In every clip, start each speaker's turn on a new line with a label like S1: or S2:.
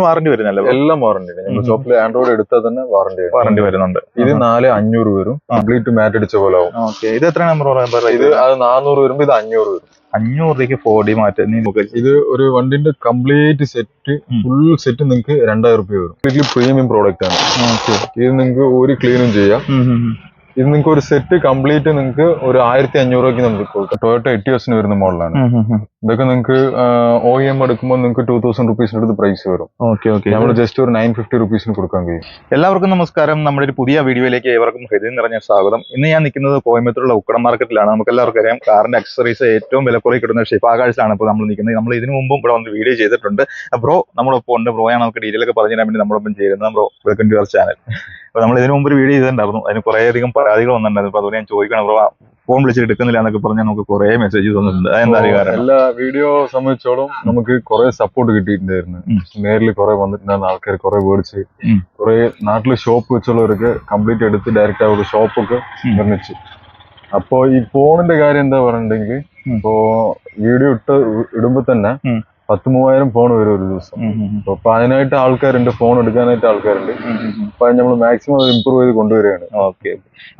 S1: Warranty വരുന്നല്ലോ
S2: എല്ലാം warranty ഉണ്ട് ഷോപ്പിൽ ആൻഡ്രോയിഡ് എടുത്താൽ തന്നെ വാറണ്ടി
S1: വാറന്റി വരുന്നുണ്ട്.
S2: ഇത് നാല് അഞ്ഞൂറ് വരും. കംപ്ലീറ്റ് മാറ്റ് അടിച്ച പോലെ ആവും.
S1: ഇത് എത്ര നമ്പർ
S2: ഇത് അത് നാനൂറ് വരുമ്പോ ഇത് അഞ്ഞൂറ് വരും.
S1: അഞ്ഞൂറ് രൂപയ്ക്ക് ഫോർ ഡി മാറ്റ്.
S2: ഇത് ഒരു വണ്ടിന്റെ കംപ്ലീറ്റ് സെറ്റ് ഫുൾ സെറ്റ് നിങ്ങൾക്ക് രണ്ടായിരം റുപ്യ വരും. പ്രീമിയം പ്രോഡക്റ്റ് ആണ്. ഇത് നിങ്ങൾക്ക് ഒരു ക്ലീനും ചെയ്യാം. ഇത് നിങ്ങൾക്ക് ഒരു സെറ്റ് കംപ്ലീറ്റ് നിങ്ങൾക്ക് ഒരു ആയിരത്തി അഞ്ഞൂറ് രൂപയ്ക്ക് നമുക്ക് കൊടുക്കാം ടൊയോട്ട എറ്റിയോസിന് വരുന്ന മോഡലാണ്. ഇതൊക്കെ നിങ്ങൾക്ക് ഒ എം എടുക്കുമ്പോൾ നിങ്ങൾക്ക് ടൂ തൗസൻഡ് റുപ്പീസിന് അടുത്ത് പ്രൈസ് വരും.
S1: ഓക്കെ ഓക്കെ
S2: നമ്മൾ ജസ്റ്റ് ഒരു നയൻ ഫിഫ്റ്റി റുപ്പീസിന് കൊടുക്കാൻ കഴിയും.
S1: എല്ലാവർക്കും നമസ്കാരം. നമ്മുടെ ഒരു പുതിയ വീഡിയോയിലേക്ക് ഏവർക്കും ഹൃദയം നിറഞ്ഞ സ്വാഗതം. ഇന്ന് ഞാൻ നിൽക്കുന്നത് കോയമ്പത്തൂരുള്ള ഉക്കട മാർക്കറ്റിലാണ് നമുക്ക് എല്ലാവർക്കും അറിയാം കാറിന്റെ അക്സറീസ് ഏറ്റവും വിലക്കുറവ് കിട്ടുന്ന ഷിപ്പാകാഴ്ചയാണ് ഇപ്പോൾ നമ്മൾ നിൽക്കുന്നത്. നമ്മൾ ഇതിനു മുമ്പും ഇവിടെ വന്ന് വീഡിയോ ചെയ്തിട്ടുണ്ട്. ബ്രോ നമ്മളൊപ്പം ഉണ്ട്. ബ്രോയാണ് നമുക്ക് ഡീറ്റെയിൽ ഒക്കെ പറഞ്ഞു തരാൻ വേണ്ടി നമ്മളൊപ്പം ചേരുന്നത്. Bro welcome to your channel അപ്പോൾ നമ്മൾ ഇതിനു മുമ്പ് ഒരു വീഡിയോ ചെയ്തിട്ടുണ്ടായിരുന്നു അതിന് കുറേയധികം പരാതികൾ വന്നിട്ടുണ്ടായിരുന്നു അപ്പോൾ അതുകൊണ്ട് ഞാൻ ചോദിക്കണം ബ്രോ ഫോൺ വിളിച്ചിട്ട് എടുക്കുന്നില്ല എന്നൊക്കെ പറഞ്ഞാൽ നമുക്ക് കുറേ മെസ്സേജ് തന്നിട്ടുണ്ട് അതെന്താ കാരണം
S2: എല്ലാ വീഡിയോ സംബന്ധിച്ചോളം നമുക്ക് കുറെ സപ്പോർട്ട് കിട്ടിയിട്ടുണ്ടായിരുന്നു. നേരിൽ കുറെ വന്നിട്ടുണ്ടായിരുന്ന ആൾക്കാർ കുറെ മേടിച്ച് കുറേ നാട്ടിൽ ഷോപ്പ് വെച്ചുള്ളവർക്ക് കംപ്ലീറ്റ് എടുത്ത് ഡയറക്റ്റ് അവിടെ ഷോപ്പൊക്കെ. നിർമ്മിച്ചു അപ്പോ ഈ ഫോണിന്റെ കാര്യം എന്താ പറഞ്ഞിട്ടുണ്ടെങ്കിൽ. ഇപ്പോ വീഡിയോ ഇട്ട് ഇടുമ്പോ തന്നെ. പത്ത് മൂവായിരം ഫോൺ വരും ഒരു ദിവസം. അപ്പൊ അതിനായിട്ട് ആൾക്കാരുണ്ട് ഫോൺ എടുക്കാനായിട്ട് ആൾക്കാരുണ്ട്. അപ്പൊ നമ്മൾ മാക്സിമം അത് ഇമ്പ്രൂവ് ചെയ്ത് കൊണ്ടുവരികയാണ്.
S1: ഓക്കെ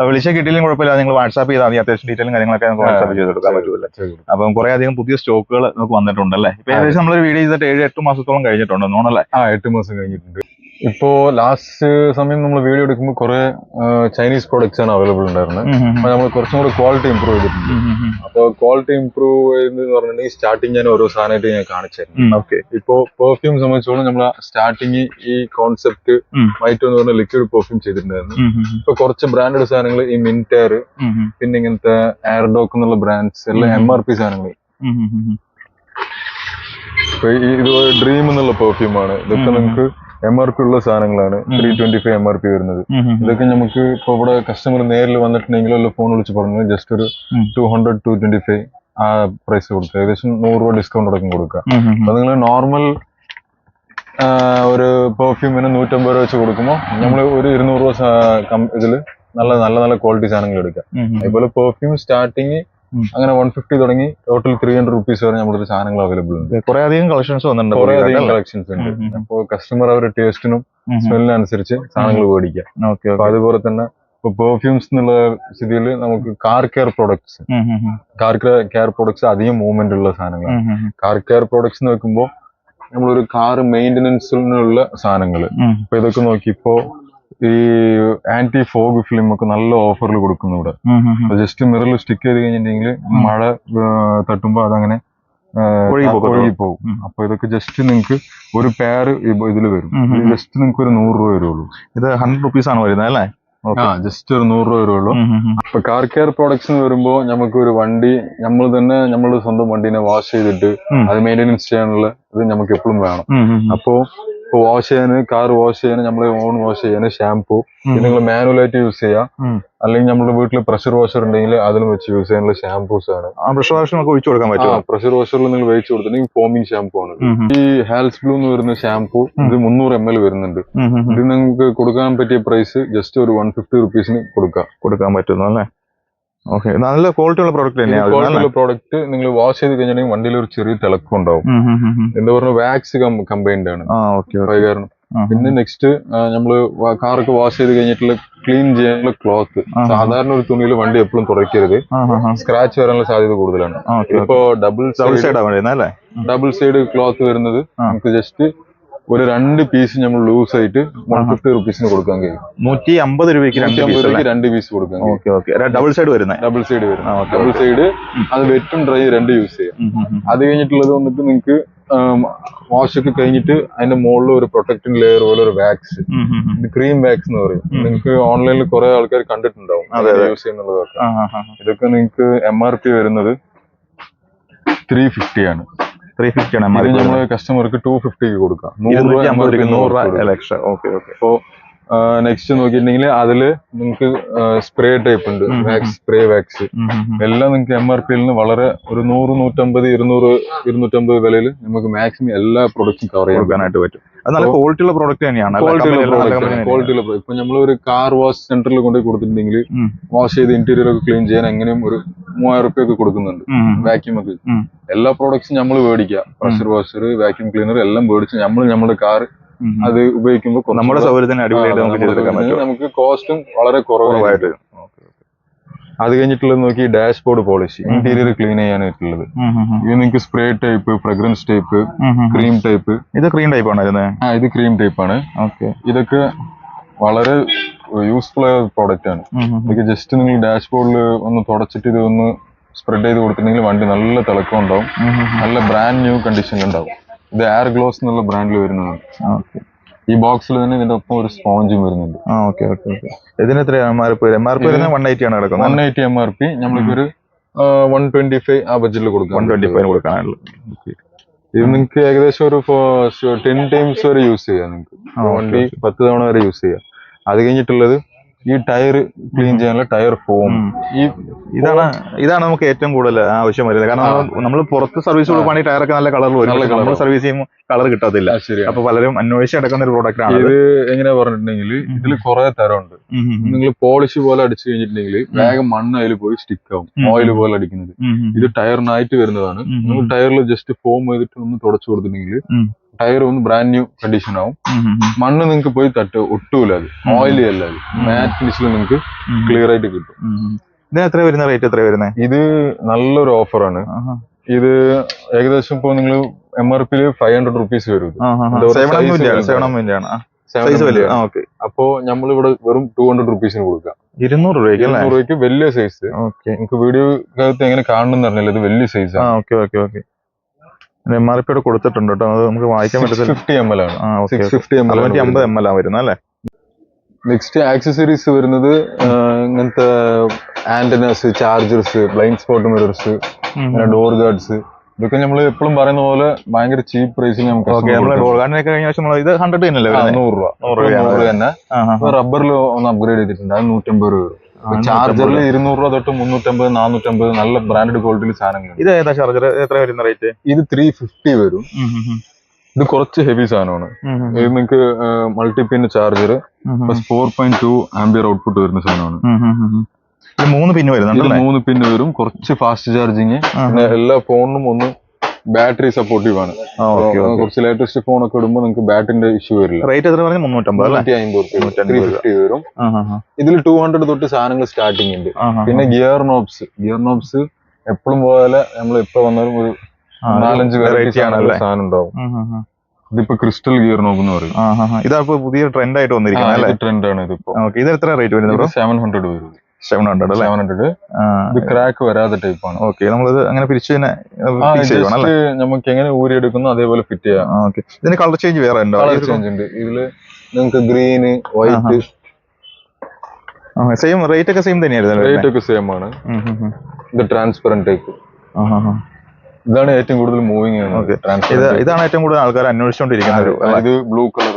S1: വിളിച്ച കിട്ടിയില്ലെങ്കിൽ കുഴപ്പമില്ല. നിങ്ങൾ വാട്സാപ്പ് ചെയ്താൽ മതി. അത്യാവശ്യം ഡീറ്റെയിലും കാര്യങ്ങളൊക്കെ നമുക്ക് വാട്സാപ്പ് ചെയ്തെടുക്കാൻ പറ്റുമല്ലോ അപ്പം കുറെ അധികം പുതിയ സ്റ്റോക്കുകൾ നമുക്ക് വന്നിട്ടുണ്ടല്ലേ? ഇപ്പൊ ഏകദേശം നമ്മളൊരു വീഡിയോ ചെയ്തിട്ട് ഏഴ് എട്ട് മാസത്തോളം കഴിഞ്ഞിട്ടുണ്ട് തോന്നല്ലേ
S2: ആ എട്ട് മാസം കഴിഞ്ഞിട്ടുണ്ട്. ഇപ്പോ ലാസ്റ്റ് സമയം നമ്മൾ വീഡിയോ എടുക്കുമ്പോൾ കുറെ ചൈനീസ് പ്രോഡക്ട്സ് ആണ് അവൈലബിൾ ഉണ്ടായിരുന്നത് അപ്പൊ നമ്മൾ കുറച്ചും കൂടെ ക്വാളിറ്റി ഇമ്പ്രൂവ് ചെയ്തിട്ടുണ്ട്. അപ്പോൾ ക്വാളിറ്റി ഇമ്പ്രൂവ് ചെയ്തെന്ന് പറഞ്ഞിട്ടുണ്ടെങ്കിൽ സ്റ്റാർട്ടിങ് ഞാൻ ഓരോ സാധനമായിട്ട് ഞാൻ കാണിച്ചായിരുന്നു
S1: ഓക്കെ.
S2: ഇപ്പോ പെർഫ്യൂം സംബന്ധിച്ചോളം നമ്മൾ സ്റ്റാർട്ടിങ് ഈ കോൺസെപ്റ്റ്. വൈറ്റ് എന്ന് പറഞ്ഞ ലിക്വിഡ് പെർഫ്യൂം ചെയ്തിട്ടുണ്ടായിരുന്നു. ഇപ്പൊ കുറച്ച് ബ്രാൻഡഡ് സാധനങ്ങൾ ഈ മിന്റർ പിന്നെ ഇങ്ങനത്തെ എയർഡോക്ക് എന്നുള്ള ബ്രാൻഡ്സ് എല്ലാം. എം ആർ പി സാധനങ്ങൾ ഇപ്പൊ ഈ ഇത് ഡ്രീം എന്നുള്ള പെർഫ്യൂം ആണ് ഇതൊക്കെ നമുക്ക് എം ആർ പി ഉള്ള സാധനങ്ങളാണ്. Three twenty five M R P വരുന്നത് ഇതൊക്കെ നമുക്ക് ഇപ്പൊ ഇവിടെ കസ്റ്റമർ നേരിൽ വന്നിട്ടുണ്ടെങ്കിൽ അല്ല ഫോൺ വിളിച്ച് പറഞ്ഞു ജസ്റ്റ് ഒരു. Two hundred two twenty five ആ പ്രൈസ് കൊടുക്കുക ഏകദേശം നൂറ് രൂപ ഡിസ്കൗണ്ട് അടക്കം കൊടുക്കുക അപ്പൊ നിങ്ങൾ നോർമൽ ഒരു പെർഫ്യൂമിന് നൂറ്റമ്പത് രൂപ വെച്ച് കൊടുക്കുമ്പോൾ നമ്മൾ ഒരു ഇരുന്നൂറ് രൂപ ഇതിൽ നല്ല നല്ല നല്ല ക്വാളിറ്റി സാധനങ്ങൾ എടുക്കുക അതുപോലെ പെർഫ്യൂം സ്റ്റാർട്ടിങ്. അങ്ങനെ വൺ ഫിഫ്റ്റി തുടങ്ങി ടോട്ടൽ ത്രീ ഹൺഡ്രഡ് റുപ്പീസ് വരെ നമ്മുടെ സാധനങ്ങൾ അവൈലബിൾ ഉണ്ട്.
S1: കുറെ അധികം കളക്ഷൻസ് വന്നിട്ടുണ്ട്
S2: കുറെ അധികം കളക്ഷൻസ് ഉണ്ട്. അപ്പോൾ കസ്റ്റമർ അവരുടെ ടേസ്റ്റിനും. സ്മെല്ലിനനുസരിച്ച് സാധനങ്ങൾ
S1: മേടിക്കാം.
S2: അതുപോലെ തന്നെ ഇപ്പൊ പെർഫ്യൂംസ് എന്നുള്ള സ്ഥിതിയിൽ നമുക്ക് car care products. Car care products അധികം മൂവ്മെന്റ് ഉള്ള സാധനങ്ങളാണ്. കാർ കെയർ പ്രോഡക്ട്സ് എന്ന് വെക്കുമ്പോൾ നമ്മളൊരു കാർ മെയിന്റനൻസിനുള്ള സാധനങ്ങൾ. ഇപ്പൊ ഇതൊക്കെ നോക്കി ഇപ്പോ ഈ ആന്റി ഫോഗ് ഫിലിം ഒക്കെ നല്ല ഓഫറിൽ കൊടുക്കുന്നു ഇവിടെ. ജസ്റ്റ് മിററിൽ സ്റ്റിക്ക് ചെയ്ത് കഴിഞ്ഞിട്ടുണ്ടെങ്കിൽ മഴ തട്ടുമ്പോ അതങ്ങനെ പോകും. അപ്പൊ ഇതൊക്കെ ജസ്റ്റ് നിങ്ങൾക്ക് ഒരു പെയർ ഇതിൽ വരും. ജസ്റ്റ് നിങ്ങൾക്ക് ഒരു നൂറ് രൂപ വരുള്ളൂ.
S1: ഇത് ഹൺഡ്രഡ് റുപ്പീസ് ആണ് വരുന്നത് അല്ലേ?
S2: ജസ്റ്റ് ഒരു നൂറ് രൂപ വരുള്ളൂ. ഇപ്പൊ കാർ കെയർ പ്രോഡക്ട്സ് എന്ന് വരുമ്പോൾ നമുക്ക് ഒരു വണ്ടി നമ്മൾ തന്നെ നമ്മൾ സ്വന്തം വണ്ടീനെ വാഷ് ചെയ്തിട്ട് അത് മെയിന്റനൻസ് ചെയ്യാനുള്ള ഇത് നമുക്ക് എപ്പോഴും വേണം. അപ്പോ വാഷ് ചെയ്യാന് കാർ വാഷ് ചെയ്യാന് നമ്മൾ ഓൺ വാഷ് ചെയ്യാന് ഷാംപൂ. ഇത് നിങ്ങൾ മാനുവലായിട്ട് യൂസ് ചെയ്യാം. അല്ലെങ്കിൽ നമ്മുടെ വീട്ടിൽ പ്രഷർ വാഷർ ഉണ്ടെങ്കിൽ അതിലും വെച്ച് യൂസ് ചെയ്യാനുള്ള ഷാംപൂസ് ആണ്.
S1: ആ പ്രഷർ വാഷ് നമുക്ക് ഒഴിച്ചു കൊടുക്കാൻ പറ്റും
S2: പ്രഷർ വാഷറിൽ നിങ്ങൾ ഒഴിച്ചു കൊടുത്തിട്ടുണ്ടെങ്കിൽ ഫോമിങ് ഷാംപൂ ആണ്. ഈ ഹാൽസ് ബ്ലൂ എന്ന് വരുന്ന ഷാംപൂ ഇത് മുന്നൂറ് എം എൽ വരുന്നുണ്ട്. ഇത് നിങ്ങൾക്ക് കൊടുക്കാൻ പറ്റിയ പ്രൈസ് ജസ്റ്റ് ഒരു വൺ ഫിഫ്റ്റി റുപ്പീസിന് കൊടുക്കാം.
S1: കൊടുക്കാൻ പറ്റുന്നു അല്ലേ ഓക്കെ. നല്ല ക്വാളിറ്റി ഉള്ള പ്രോഡക്റ്റ് തന്നെയാണ്
S2: പ്രോഡക്റ്റ് നിങ്ങൾ വാഷ് ചെയ്ത് കഴിഞ്ഞാൽ വണ്ടിയിൽ ഒരു ചെറിയ തിളക്കം ഉണ്ടാവും. എന്താ പറഞ്ഞ വാക്സ് കമ്പൈൻഡ് ആണ്. കാരണം. പിന്നെ നെക്സ്റ്റ് നമ്മൾ കാറൊക്കെ വാഷ് ചെയ്ത് കഴിഞ്ഞിട്ടുള്ള ക്ലീൻ ചെയ്യാനുള്ള ക്ലോത്ത് സാധാരണ ഒരു തുണിയിൽ വണ്ടി എപ്പോഴും തുടയ്ക്കരുത്. സ്ക്രാച്ച് വരാനുള്ള സാധ്യത കൂടുതലാണ്. ഇപ്പോ double
S1: double
S2: side double side cloth വരുന്നത്. നമുക്ക് ജസ്റ്റ് ഒരു രണ്ട് പീസ് നമ്മൾ ലൂസ് ആയിട്ട് വൺ. ഫിഫ്റ്റി റുപ്പീസിന് കൊടുക്കാൻ കഴിയും.
S1: നൂറ്റി അമ്പത് രൂപയ്ക്ക് രണ്ട് പീസ്
S2: രൂപയ്ക്ക് രണ്ട് പീസ് കൊടുക്കാൻ കഴിയും.
S1: Okay okay. ഡബിൾ സൈഡ് വരുന്നത്
S2: ഡബിൾ സൈഡ് വരും
S1: ആ,
S2: ഡബിൾ സൈഡ് അത് വെറ്റും ഡ്രൈ രണ്ട് യൂസ് ചെയ്യാം. അത് കഴിഞ്ഞിട്ടുള്ളത് വന്നിട്ട് നിങ്ങൾക്ക് വാഷ് ഒക്കെ കഴിഞ്ഞിട്ട് അതിന്റെ മുകളിൽ ഒരു പ്രൊട്ടക്റ്റിംഗ് ലെയർ പോലെ ഒരു വാക്സ് ഇത് ക്രീം വാക്സ് എന്ന് പറയും. നിങ്ങൾക്ക് ഓൺലൈനിൽ കുറെ ആൾക്കാർ കണ്ടിട്ടുണ്ടാവും. യൂസ് ചെയ്യുന്നുള്ളതൊക്കെ. ഇതൊക്കെ നിങ്ങൾക്ക് എം ആർ പി വരുന്നത് ത്രീ ഫിഫ്റ്റി ആണ്.
S1: ത്രീ ഫിഫ്റ്റി ആണ്.
S2: ഇത് നമ്മൾ കസ്റ്റമർക്ക് ടു ഫിഫ്റ്റിക്ക് കൊടുക്കാം. നൂറ്
S1: അമ്പത് നൂറ് എക്സ്ട്രാ ഓക്കെ ഓക്കെ
S2: അപ്പോ നെക്സ്റ്റ് നോക്കിയിട്ടുണ്ടെങ്കിൽ അതിൽ നിങ്ങൾക്ക് സ്പ്രേ ടൈപ്പ് ഉണ്ട്. വാക്സ് സ്പ്രേ വാക്സ് എല്ലാം നിങ്ങൾക്ക് എം ആർ പിയിൽ നിന്ന് വളരെ ഒരു നൂറ് നൂറ്റമ്പത് ഇരുന്നൂറ് ഇരുന്നൂറ്റമ്പത് വിലയിൽ നമുക്ക് മാക്സിമം എല്ലാ പ്രൊഡക്ട്സും കവർ ചെയ്യാനായിട്ട് പറ്റും.
S1: അത് നല്ല ക്വാളിറ്റി ഉള്ള പ്രോഡക്റ്റ് തന്നെയാണ്.
S2: ക്വാളിറ്റി ഉള്ള. ഇപ്പൊ നമ്മൾ ഒരു കാർ വാഷ് സെന്ററിൽ കൊണ്ട് കൊടുത്തിട്ടുണ്ടെങ്കിൽ വാഷ് ചെയ്ത് ഇന്റീരിയർ ഒക്കെ ക്ലീൻ ചെയ്യാൻ എങ്ങനെയും ഒരു മൂവായിരം റുപ്യ ഒക്കെ കൊടുക്കുന്നുണ്ട്. വാക്യൂം ഒക്കെ. എല്ലാ പ്രോഡക്ട്സും നമ്മൾ മേടിക്കുക. പ്രഷർ വാഷർ വാക്യൂം ക്ലീനർ എല്ലാം മേടിച്ച് നമ്മൾ നമ്മുടെ കാർ അത് ഉപയോഗിക്കുമ്പോൾ
S1: നമ്മുടെ സൗകര്യത്തിന് അടിപൊളിയായിട്ട് നമുക്ക്
S2: കോസ്റ്റും വളരെ കുറവായിട്ട്. അത് കഴിഞ്ഞിട്ടുള്ളത് നോക്കി ഡാഷ്ബോർഡ് പോളിഷി ഇന്റീരിയർ ക്ലീൻ ചെയ്യാനായിട്ടുള്ളത്. ഇത് നിങ്ങൾക്ക് spray type fragrance type. Cream type
S1: ഇത് ക്രീം ടൈപ്പ് ആണ്
S2: ആ ഇത് ക്രീം ടൈപ്പ് ആണ്.
S1: ഓക്കെ
S2: ഇതൊക്കെ വളരെ യൂസ്ഫുൾ ആയ പ്രോഡക്റ്റ് ആണ്. ഇതൊക്കെ ജസ്റ്റ് നിങ്ങൾ ഡാഷ്ബോർഡിൽ ഒന്ന് തുടച്ചിട്ട് ഇത് ഒന്ന് സ്പ്രെഡ് ചെയ്ത് കൊടുത്തിട്ടുണ്ടെങ്കിൽ വണ്ടി നല്ല തിളക്കം ഉണ്ടാവും. നല്ല ബ്രാൻഡ് ന്യൂ കണ്ടീഷനിൽ ഉണ്ടാവും. ഇത് എയർ ഗ്ലോസ് എന്നുള്ള ബ്രാൻഡിൽ വരുന്നതാണ്.
S1: ഓക്കെ
S2: ഈ ബോക്സിൽ തന്നെ ഇതിന്റെ ഒപ്പം ഒരു സ്പോഞ്ചും വരുന്നുണ്ട്.
S1: ആ ഓക്കെ ഓക്കെ ഓക്കെ. ഇതിന് എത്ര M R P M R P വരുന്നത് വൺ എയ്റ്റി ആണ് കിടക്കുന്നത്.
S2: One eighty M R P നമ്മൾക്കൊരു വൺ ട്വന്റി ഫൈവ് ആ ബഡ്ജറ്റിൽ കൊടുക്കാം.
S1: വൺ ട്വന്റി ഫൈവ് കൊടുക്കാനുള്ളത്
S2: ഇത് നിങ്ങൾക്ക് ഏകദേശം ഒരു ടെൻ ടൈംസ് വരെ യൂസ് ചെയ്യാം നിങ്ങൾക്ക്. വണ്ടി പത്ത് തവണ വരെ യൂസ് ചെയ്യാം. അത് കഴിഞ്ഞിട്ടുള്ളത് ഈ ടയർ ക്ലീൻ ചെയ്യാനുള്ള ടയർ ഫോം. ഈ
S1: ഇതാണ് ഇതാണ് നമുക്ക് ഏറ്റവും കൂടുതൽ ആവശ്യം വരുന്നത്. കാരണം നമ്മൾ പുറത്ത് സർവീസ് കൊടുക്കുകയാണെങ്കിൽ ടയറൊക്കെ നല്ല കളർ വരും. നമ്മൾ സർവീസ് ചെയ്യുമ്പോൾ കളർ കിട്ടത്തില്ല. അപ്പൊ പലരും അന്വേഷിച്ച് എടുക്കുന്ന ഒരു പ്രോഡക്റ്റ് ആണ്
S2: ഇത് എങ്ങനെ പറഞ്ഞിട്ടുണ്ടെങ്കിൽ ഇതിൽ കുറെ തരമുണ്ട്. നിങ്ങൾ പോളിഷ് പോലെ അടിച്ചു കഴിഞ്ഞിട്ടുണ്ടെങ്കിൽ വേഗം മണ്ണ് അതിൽ പോയി സ്റ്റിക്ക് ആവും. ഓയിൽ പോലെ അടിക്കുന്നത്. ഇത് ടയറിനായിട്ട് വരുന്നതാണ്. നിങ്ങൾ ടയറിൽ ജസ്റ്റ് ഫോം ചെയ്തിട്ട് ഒന്ന് തുടച്ചു കൊടുത്തിട്ടുണ്ടെങ്കിൽ. ടയർ ഒന്ന് ബ്രാൻഡ് ന്യൂ കണ്ടീഷൻ ആവും. മണ്ണ് നിങ്ങൾക്ക് പോയി തട്ട് ഒട്ടൂല അത്. ഓയിലി അല്ല അത്. മാറ്റ് ഫിനിഷിൽ നിങ്ങൾക്ക് ക്ലിയർ ആയിട്ട് കിട്ടും.
S1: ഇതിന് എത്ര വരുന്ന? റേറ്റ് എത്ര വരുന്നത്
S2: ഇത് നല്ലൊരു ഓഫറാണ് ഇത് ഏകദേശം ഇപ്പൊ നിങ്ങൾ എം ആർ പിയിൽ ഫൈവ് ഹൺഡ്രഡ് റുപ്പീസ് വരും ഇത്. അപ്പോ നമ്മൾ ഇവിടെ വെറും ടു ഹൺഡ്രഡ് റുപ്പീസിന് കൊടുക്കാം.
S1: ഇരുന്നൂറ് രൂപയ്ക്ക്
S2: ഇരുന്നൂറ് രൂപയ്ക്ക് വലിയ സൈസ്
S1: ഓക്കെ
S2: നിങ്ങൾക്ക് വീഡിയോ കാലത്ത് എങ്ങനെ കാണണം അറിഞ്ഞില്ല. ഇത് വലിയ സൈസ് ആണ്.
S1: Okay okay okay M R P കൊടുത്തിട്ടുണ്ട് കേട്ടോ. അത് നമുക്ക് വായിക്കാൻ പറ്റത്തില്ല.
S2: ഫിഫ്റ്റി എം എൽ ആണ്.
S1: ആ okay
S2: six fifty M L
S1: അറുന്നൂറ്റി അമ്പത് എം എൽ ആണ് വരുന്നത് അല്ലേ?
S2: നെക്സ്റ്റ് ആക്സസറീസ് വരുന്നത് ഇങ്ങനത്തെ antennas chargers blind spot mirrors പിന്നെ ഡോർ ഗാർഡ്സ് ഇതൊക്കെ നമ്മൾ എപ്പോഴും പറയുന്ന പോലെ ഭയങ്കര ചീപ്പ് പ്രൈസിൽ നമുക്ക്
S1: ഡോർ ഗാർഡിനൊക്കെ കഴിഞ്ഞ പ്രാവശ്യം നമ്മൾ ഇത് ഹൺഡ്രഡ്
S2: തന്നെ
S1: അല്ലേ
S2: നൂറ് രൂപ.
S1: നൂറ്
S2: നൂറ് തന്നെ. റബ്ബറിൽ ഒന്ന് അപ്ഗ്രേഡ് ചെയ്തിട്ടുണ്ട്. അത് നൂറ്റമ്പത് രൂപ ചാർജറിൽ ഇരുന്നൂറ് രൂപ തൊട്ട് മുന്നൂറ്റമ്പത് നാനൂറ്റമ്പത് നല്ല ബ്രാൻഡഡ് ക്വാളിറ്റിയിൽ സാധനങ്ങൾ
S1: ഇത് ഏതാ ചാർജർ എത്ര വരുന്ന റേറ്റ്
S2: ഇത് ത്രീ ഫിഫ്റ്റി വരും. ഇത് കുറച്ച് ഹെവി സാധനമാണ്. ഇത് നിങ്ങൾക്ക് multi pin charger plus four point two ampere output വരുന്ന സാധനമാണ്.
S1: മൂന്ന് പിന്ന്
S2: വരും
S1: വരുന്നുണ്ടല്ലേ
S2: മൂന്ന് പിൻ വരും. കുറച്ച് ഫാസ്റ്റ് ചാർജിങ് പിന്നെ എല്ലാ ഫോണിനും ഒന്ന് ബാറ്ററി സപ്പോർട്ടീവ് ആണ്. കുറച്ച് ലേറ്റസ്റ്റ് ഫോൺ ഒക്കെ ഇടുമ്പോൾ നിങ്ങൾക്ക് ബാറ്ററിന്റെ ഇഷ്യൂ വരില്ല.
S1: റേറ്റ് എത്ര പറഞ്ഞു? മുന്നൂറ്റമ്പത് അല്ലേ?
S2: നൂറ്റി അമ്പത് വരും. ഇതിൽ ടൂ ഹൺഡ്രഡ് തൊട്ട് സാധനങ്ങൾ സ്റ്റാർട്ടിംഗ് ഉണ്ട്. പിന്നെ ഗിയർ നോബ്സ് ഗിയർ നോബ്സ് എപ്പോഴും പോലെ നമ്മൾ ഇപ്പൊ വന്നാലും ഒരു. നാലഞ്ച് വെറൈറ്റി
S1: ആണ്
S2: സാധനം ഉണ്ടാവും. ഇതിപ്പോ ക്രിസ്റ്റൽ ഗിയർ നോബ് എന്ന് പറയും.
S1: ഇതാ പുതിയ ട്രെൻഡ് ആയിട്ട് വന്നിരിക്കുന്നത്
S2: ട്രെൻഡ് ആണ് ഇതിപ്പോ.
S1: ഇത് എത്ര റേറ്റ് വരുന്നത്
S2: സെവൻ ഹൺഡ്രഡ് വരും.
S1: സെവൻ ഹൺഡ്രഡ് അല്ലേ?
S2: സെവൻ ഹൺഡ്രഡ് ഇത് ക്രാക്ക് വരാത്ത ടൈപ്പ് ആണ്.
S1: ഓക്കെ നമ്മളിത് അങ്ങനെ പിരിച്ച് തന്നെ ഫിക്സ് ചെയ്യണം
S2: നമുക്ക് എങ്ങനെ ഊരി എടുക്കുന്നു അതേപോലെ ഫിറ്റ് ചെയ്യാം.
S1: ഓക്കെ ഇതിന് കളർ ചേഞ്ച് വേറെ ഉണ്ടോ?
S2: കളർ ചേഞ്ച് ഉണ്ട്. ഇതിൽ നിങ്ങൾക്ക് ഗ്രീന് വൈറ്റ്
S1: സെയിം റേറ്റ് ഒക്കെ സെയിം തന്നെയായിരുന്നു
S2: റേറ്റ് ഒക്കെ സെയിം ആണ്. ഇത് ട്രാൻസ്പെറന്റ് ടൈപ്പ് ഇതാണ് ഏറ്റവും കൂടുതൽ മൂവിങ്
S1: ഇതാണ് ഏറ്റവും കൂടുതൽ ആൾക്കാർ അന്വേഷിച്ചുകൊണ്ടിരിക്കുന്നത്
S2: ഇത് ബ്ലൂ കളർ.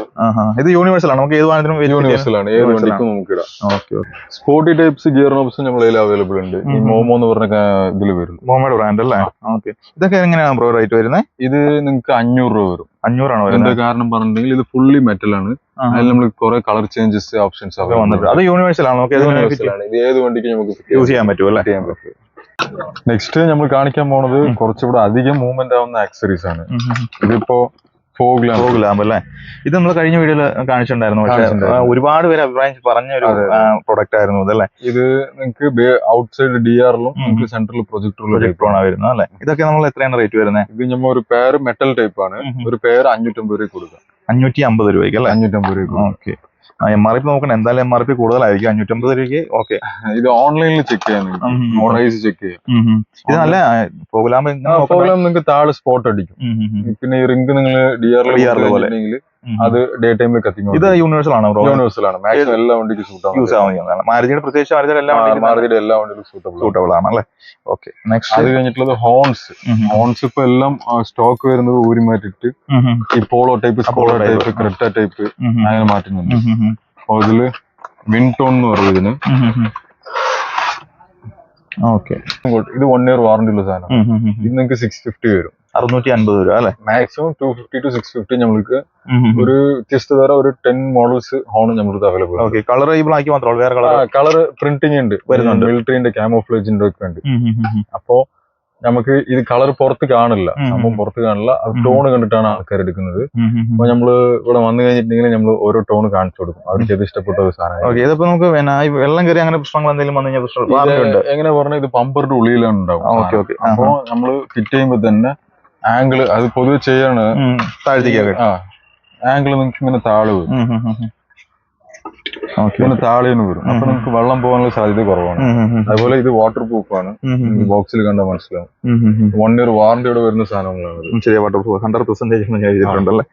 S1: ഇത് യൂണിവേഴ്സൽ ആണ്. നമുക്ക് ഏത് വാഹനത്തിനും
S2: യൂണിവേഴ്സൽ ആണ്. ഏത് വണ്ടിക്കും നമുക്ക് ഇടാം.
S1: Okay
S2: sporty types gear knobs നമ്മൾ അതിൽ അവൈലബിൾ ഉണ്ട്. ഈ മോമോ എന്ന് പറഞ്ഞ ഇതിൽ വരും
S1: മോമോയുടെ ബ്രാൻഡ് അല്ലേ? ഓക്കെ. ഇതൊക്കെ എങ്ങനെയാണ് ബ്രോ റേറ്റ് വരുന്നത്
S2: ഇത് നിങ്ങൾക്ക് അഞ്ഞൂറ് രൂപ വരും.
S1: അഞ്ഞൂറാണോ
S2: എന്താ
S1: വരുന്നത്
S2: കാരണം പറഞ്ഞിട്ടുണ്ടെങ്കിൽ ഇത് ഫുള്ളി മെറ്റൽ ആണ്. അതിൽ നമ്മൾ കുറെ കളർ ചേഞ്ചസ് ഓപ്ഷൻസ്
S1: അത് യൂണിവേഴ്സൽ ആണ്.
S2: ഇത് ഏത് വണ്ടിക്ക് നമുക്ക്
S1: യൂസ് ചെയ്യാൻ പറ്റും അല്ലേ?
S2: ചെയ്യാൻ പറ്റും. നെക്സ്റ്റ് നമ്മൾ കാണിക്കാൻ പോണത് കുറച്ചുകൂടെ അധികം മൂവ്മെന്റ് ആവുന്ന ആക്സറീസ് ആണ്. ഇതിപ്പോ ഫോഗ്
S1: ഫോഗ് ലാമ്പ് അല്ലേ? ഇത് നമ്മൾ കഴിഞ്ഞ വീഡിയോയിൽ കാണിച്ചിട്ടുണ്ടായിരുന്നു. പക്ഷേ ഒരുപാട് പേര് അഭിപ്രായം പറഞ്ഞ ഒരു പ്രൊഡക്റ്റ് ആയിരുന്നു ഇതല്ലേ
S2: ഇത് നിങ്ങൾക്ക് ഔട്ട് സൈഡ് ഡി ആറിലും നിങ്ങൾക്ക് സെൻട്രൽ പ്രൊജക്ടറിലും
S1: ആണ് വരുന്നത് അല്ലേ? ഇതൊക്കെ നമ്മൾ എത്രയാണ് റേറ്റ് വരുന്നത്
S2: ഇത് നമ്മൾ ഒരു പേര് മെറ്റൽ ടൈപ്പ് ആണ് ഒരു പേര് അഞ്ഞൂറ്റമ്പത് രൂപ കൊടുക്കാം.
S1: അഞ്ഞൂറ്റി അമ്പത് രൂപയ്ക്ക് അല്ലേ?
S2: അഞ്ഞൂറ്റമ്പത് രൂപ.
S1: ഓക്കെ എം ആർ പി നോക്കണം. എന്തായാലും എം ആർ പി കൂടുതലായിരിക്കും. അഞ്ഞൂറ്റമ്പത് രൂപയ്ക്ക്. ഓക്കെ
S2: ഇത് ഓൺലൈനിൽ ചെക്ക് ഓർഡറൈസ് ചെക്ക് ചെയ്യാം.
S1: ഇത് നല്ല ലാമ്പ്
S2: നിങ്ങൾക്ക് താഴെ സ്പോട്ട് അടിക്കും. പിന്നെ ഈ റിംഗ് നിങ്ങൾ ഡി
S1: ൽ പോലെ.
S2: അത് ഡേ ടൈമിൽ കത്തിക്കും
S1: ഇത് യൂണിവേഴ്സൽ ആണ്
S2: യൂണിവേഴ്സൽ ആണ്. മാക്സിമം എല്ലാ വണ്ടിക്കും സൂട്ട്
S1: യൂസ് ആവുന്നതാണ്. മാരുതിയുടെ പ്രത്യേകിച്ച് മാരുതിയുടെ എല്ലാ
S2: മാരുതിയുടെ എല്ലാ വണ്ടിയിലും സൂട്ടബിൾ
S1: സൂട്ടബിൾ ആണ് അല്ലേ ഓക്കെ നെക്സ്റ്റ് അത്
S2: കഴിഞ്ഞിട്ടുള്ളത് ഹോൺസ് ഹോൺസ് ഇപ്പൊ എല്ലാം സ്റ്റോക്ക് വരുന്നത് ഊരി മാറ്റിട്ട് ഈ polo type
S1: type.
S2: Type Creta type അങ്ങനെ മാറ്റുന്നുണ്ട്. അപ്പൊ ഇതിൽ വിൻടോൺ എന്ന് പറയും ഇതിന്.
S1: ഓക്കെ
S2: ഇത് വൺ ഇയർ വാറണ്ടി ഉള്ള സാധനം. ഇത് നിങ്ങൾക്ക് സിക്സ് ഫിഫ്റ്റി വരും.
S1: അറുന്നൂറ്റി അൻപത് രൂപ അല്ലെ?
S2: Maximum two fifty to six fifty നമ്മൾക്ക് ഒരു വ്യത്യസ്ത തരം ഒരു ടെൻ മോഡൽസ് ഹോൺ നമ്മൾക്ക് അവൈലബിൾ
S1: ഓക്കെ കളർ ഈ ബ്ലാക്ക് മാത്രമല്ല വേറെ കളർ
S2: കളർ പ്രിന്റിംഗ് ഉണ്ട്.
S1: വരുന്നുണ്ട്.
S2: മിലിറ്ററിന്റെ ക്യാമോഫ്ലേജിന്റെ ഒക്കെ ഉണ്ട്. അപ്പോ നമുക്ക് ഇത് കളർ പുറത്ത് കാണില്ല.
S1: നമ്മൾ
S2: സംഭവം പുറത്ത് കാണില്ല.
S1: അത്
S2: ടോൺ കണ്ടിട്ടാണ് ആൾക്കാർ എടുക്കുന്നത്. അപ്പൊ നമ്മൾ ഇവിടെ വന്നു കഴിഞ്ഞിട്ടുണ്ടെങ്കിൽ നമ്മൾ ഓരോ ടോൺ കാണിച്ചു കൊടുക്കും. അവർ ചെയ്ത് ഇഷ്ടപ്പെട്ട ഒരു സാധനം
S1: ഓക്കെ ഇതിപ്പോ നമുക്ക് വെള്ളം കയറി അങ്ങനെ പ്രശ്നങ്ങൾ എന്തെങ്കിലും വന്നു കഴിഞ്ഞാൽ
S2: എങ്ങനെ പറഞ്ഞാൽ ഇത് പമ്പറിന്റെ ഉള്ളിലാണ് ഉണ്ടാവും. അപ്പോ നമ്മൾ ഫിറ്റ് ചെയ്യുമ്പോൾ തന്നെ ആംഗിൾ അത് പൊതുവെ ചെയ്യാണ്
S1: താഴ്ത്തിക്കൊക്കെ
S2: ആ. ആംഗിൾ നിങ്ങൾക്ക് ഇങ്ങനെ താഴെ വരും
S1: ഓക്കെ.
S2: ഇങ്ങനെ താഴേന്ന് വരും അപ്പൊ നമുക്ക് വെള്ളം പോകാനുള്ള സാധ്യത കുറവാണ്. അതുപോലെ ഇത് വാട്ടർ പ്രൂഫ് ആണ് ബോക്സിൽ കണ്ടാൽ മനസ്സിലാവും. വൺ ഇയർ വാറന്റിയോടെ വരുന്ന സാധനങ്ങളാണ്
S1: ശരി വാട്ടർ പ്രൂഫ് ഹൺഡ്രഡ് പെർസെന്റേജ് ഞാൻ എഴുതിയിട്ടുണ്ടല്ലേ?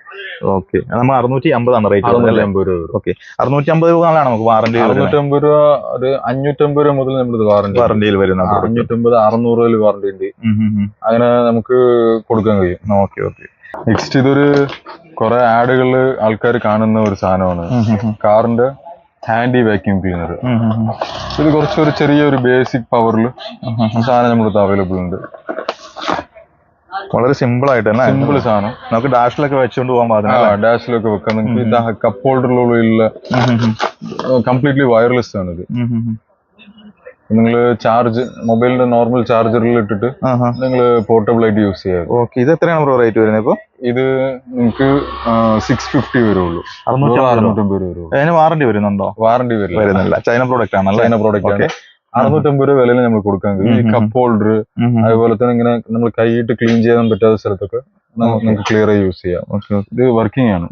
S1: ഓക്കെ നമ്മൾ അറുന്നൂറ്റി അമ്പതാണ് റേറ്റ്
S2: അറുന്നൂറ്റി
S1: അല്ലേ?
S2: അമ്പത് രൂപ ഓക്കെ
S1: അറുന്നൂറ്റി അമ്പത് രൂപ നാളാണ് നമുക്ക് വാറന്റി
S2: അറുന്നൂറ്റമ്പത് രൂപ ഒരു അഞ്ഞൂറ്റമ്പത് രൂപ മുതൽ നമ്മൾ വാറന്റി
S1: വാറന്റിയിൽ വരുന്ന അഞ്ഞൂറ്റി
S2: അഞ്ഞൂറ്റമ്പത് അറുന്നൂറ് രൂപയിൽ വാറന്റി ഉണ്ട്. അങ്ങനെ നമുക്ക് കൊടുക്കാൻ കഴിയും.
S1: ഓക്കെ ഓക്കെ
S2: നെക്സ്റ്റ് ഇതൊരു കുറെ ആഡുകളിൽ ആൾക്കാർ കാണുന്ന ഒരു സാധനമാണ്. കാറിന്റെ ഹാൻഡി വാക്യൂം ക്ലീനർ. ഇത് കുറച്ചൊരു ചെറിയൊരു ബേസിക് പവറിൽ. സാധനം നമ്മുടെ അവൈലബിൾ ഉണ്ട്.
S1: വളരെ സിമ്പിൾ ആയിട്ട് തന്നെ.
S2: സിമ്പിൾ സാധനം.
S1: നമുക്ക് ഡാഷിലൊക്കെ വെച്ചുകൊണ്ട് പോകാൻ പാടില്ല
S2: ഡാഷിലൊക്കെ വെക്കാം. നിങ്ങൾക്ക് കപ്പ് ഹോൾഡറിലുള്ള കംപ്ലീറ്റ്ലി വയർലെസ് ആണ് ഇത്. നിങ്ങൾ ചാർജ് മൊബൈലിന്റെ നോർമൽ ചാർജറിൽ ഇട്ടിട്ട് നിങ്ങൾ പോർട്ടബിൾ ആയിട്ട് യൂസ് ചെയ്യാം.
S1: ഓക്കെ ഇത് എത്രയാണ് ബ്രോ റേറ്റ് വരുന്നത് ഇപ്പൊ?
S2: ഇത് നിങ്ങൾക്ക് സിക്സ് ഫിഫ്റ്റി വരുള്ളൂ. അറുന്നൂറ്റമ്പത് രൂപ.
S1: അതിന് വാറന്റി വരുന്നുണ്ടോ?
S2: വാറണ്ടി
S1: വരുന്നില്ല. ചൈന പ്രോഡക്റ്റ് ആണ്
S2: ചൈന പ്രോഡക്റ്റ് ആണ്. അറുന്നൂറ്റമ്പത് രൂപ വിലയിൽ നമ്മൾ കൊടുക്കാൻ കഴിയും. ഈ. Cup holder. അതുപോലെ തന്നെ ഇങ്ങനെ നമ്മൾ കൈയിട്ട് ക്ലീൻ ചെയ്യാൻ പറ്റാത്ത സ്ഥലത്തൊക്കെ. നമുക്ക് ക്ലിയർ ആയി യൂസ് ചെയ്യാം. ഇത് വർക്കിംഗ് ആണ്.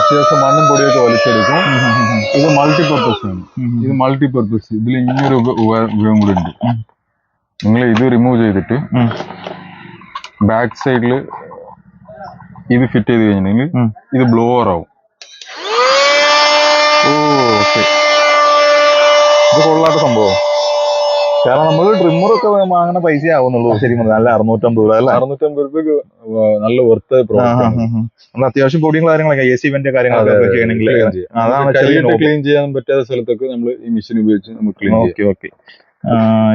S2: അത്യാവശ്യം മണ്ണും പൊടിയൊക്കെ വലിച്ചെടുക്കും. ഇത് മൾട്ടി പർപ്പസ് ആണ് ഇത് മൾട്ടി പർപ്പസ് ഇതിൽ ഇങ്ങനൊരു ഉപ- ഉപ- ഉപയോഗം കൂടി ഉണ്ട്. നിങ്ങൾ ഇത് റിമൂവ് ചെയ്തിട്ട് ബാക്ക് സൈഡിൽ ഇത് ഫിറ്റ് ചെയ്ത് കഴിഞ്ഞിട്ടുണ്ടെങ്കിൽ ഇത് ബ്ലോവർ ആവും.
S1: ഓ ഓക്കെ ഇത് കൊള്ളാത്ത സംഭവം. കാരണം നമ്മൾ ട്രിമ്മറൊക്കെ വാങ്ങുന്ന പൈസ ആവുന്നുള്ളൂ ശരി നല്ല അറുന്നൂറ്റമ്പത് രൂപ അല്ലേ?
S2: അറുന്നൂറ്റമ്പത് രൂപയ്ക്ക് നല്ല വെർത്ത്
S1: നമ്മൾ അത്യാവശ്യം പൊടിയും കാര്യങ്ങളൊക്കെ എ സി ഇവന്റ് കാര്യങ്ങളൊക്കെ ചെയ്യണമെങ്കിൽ അതാണ്
S2: നമുക്ക്. ക്ലീൻ ചെയ്യാൻ പറ്റാത്ത സ്ഥലത്തൊക്കെ നമ്മൾ ഈ മെഷീൻ ഉപയോഗിച്ച് നമുക്ക് ക്ലീൻ
S1: ഓക്കെ ഓക്കെ.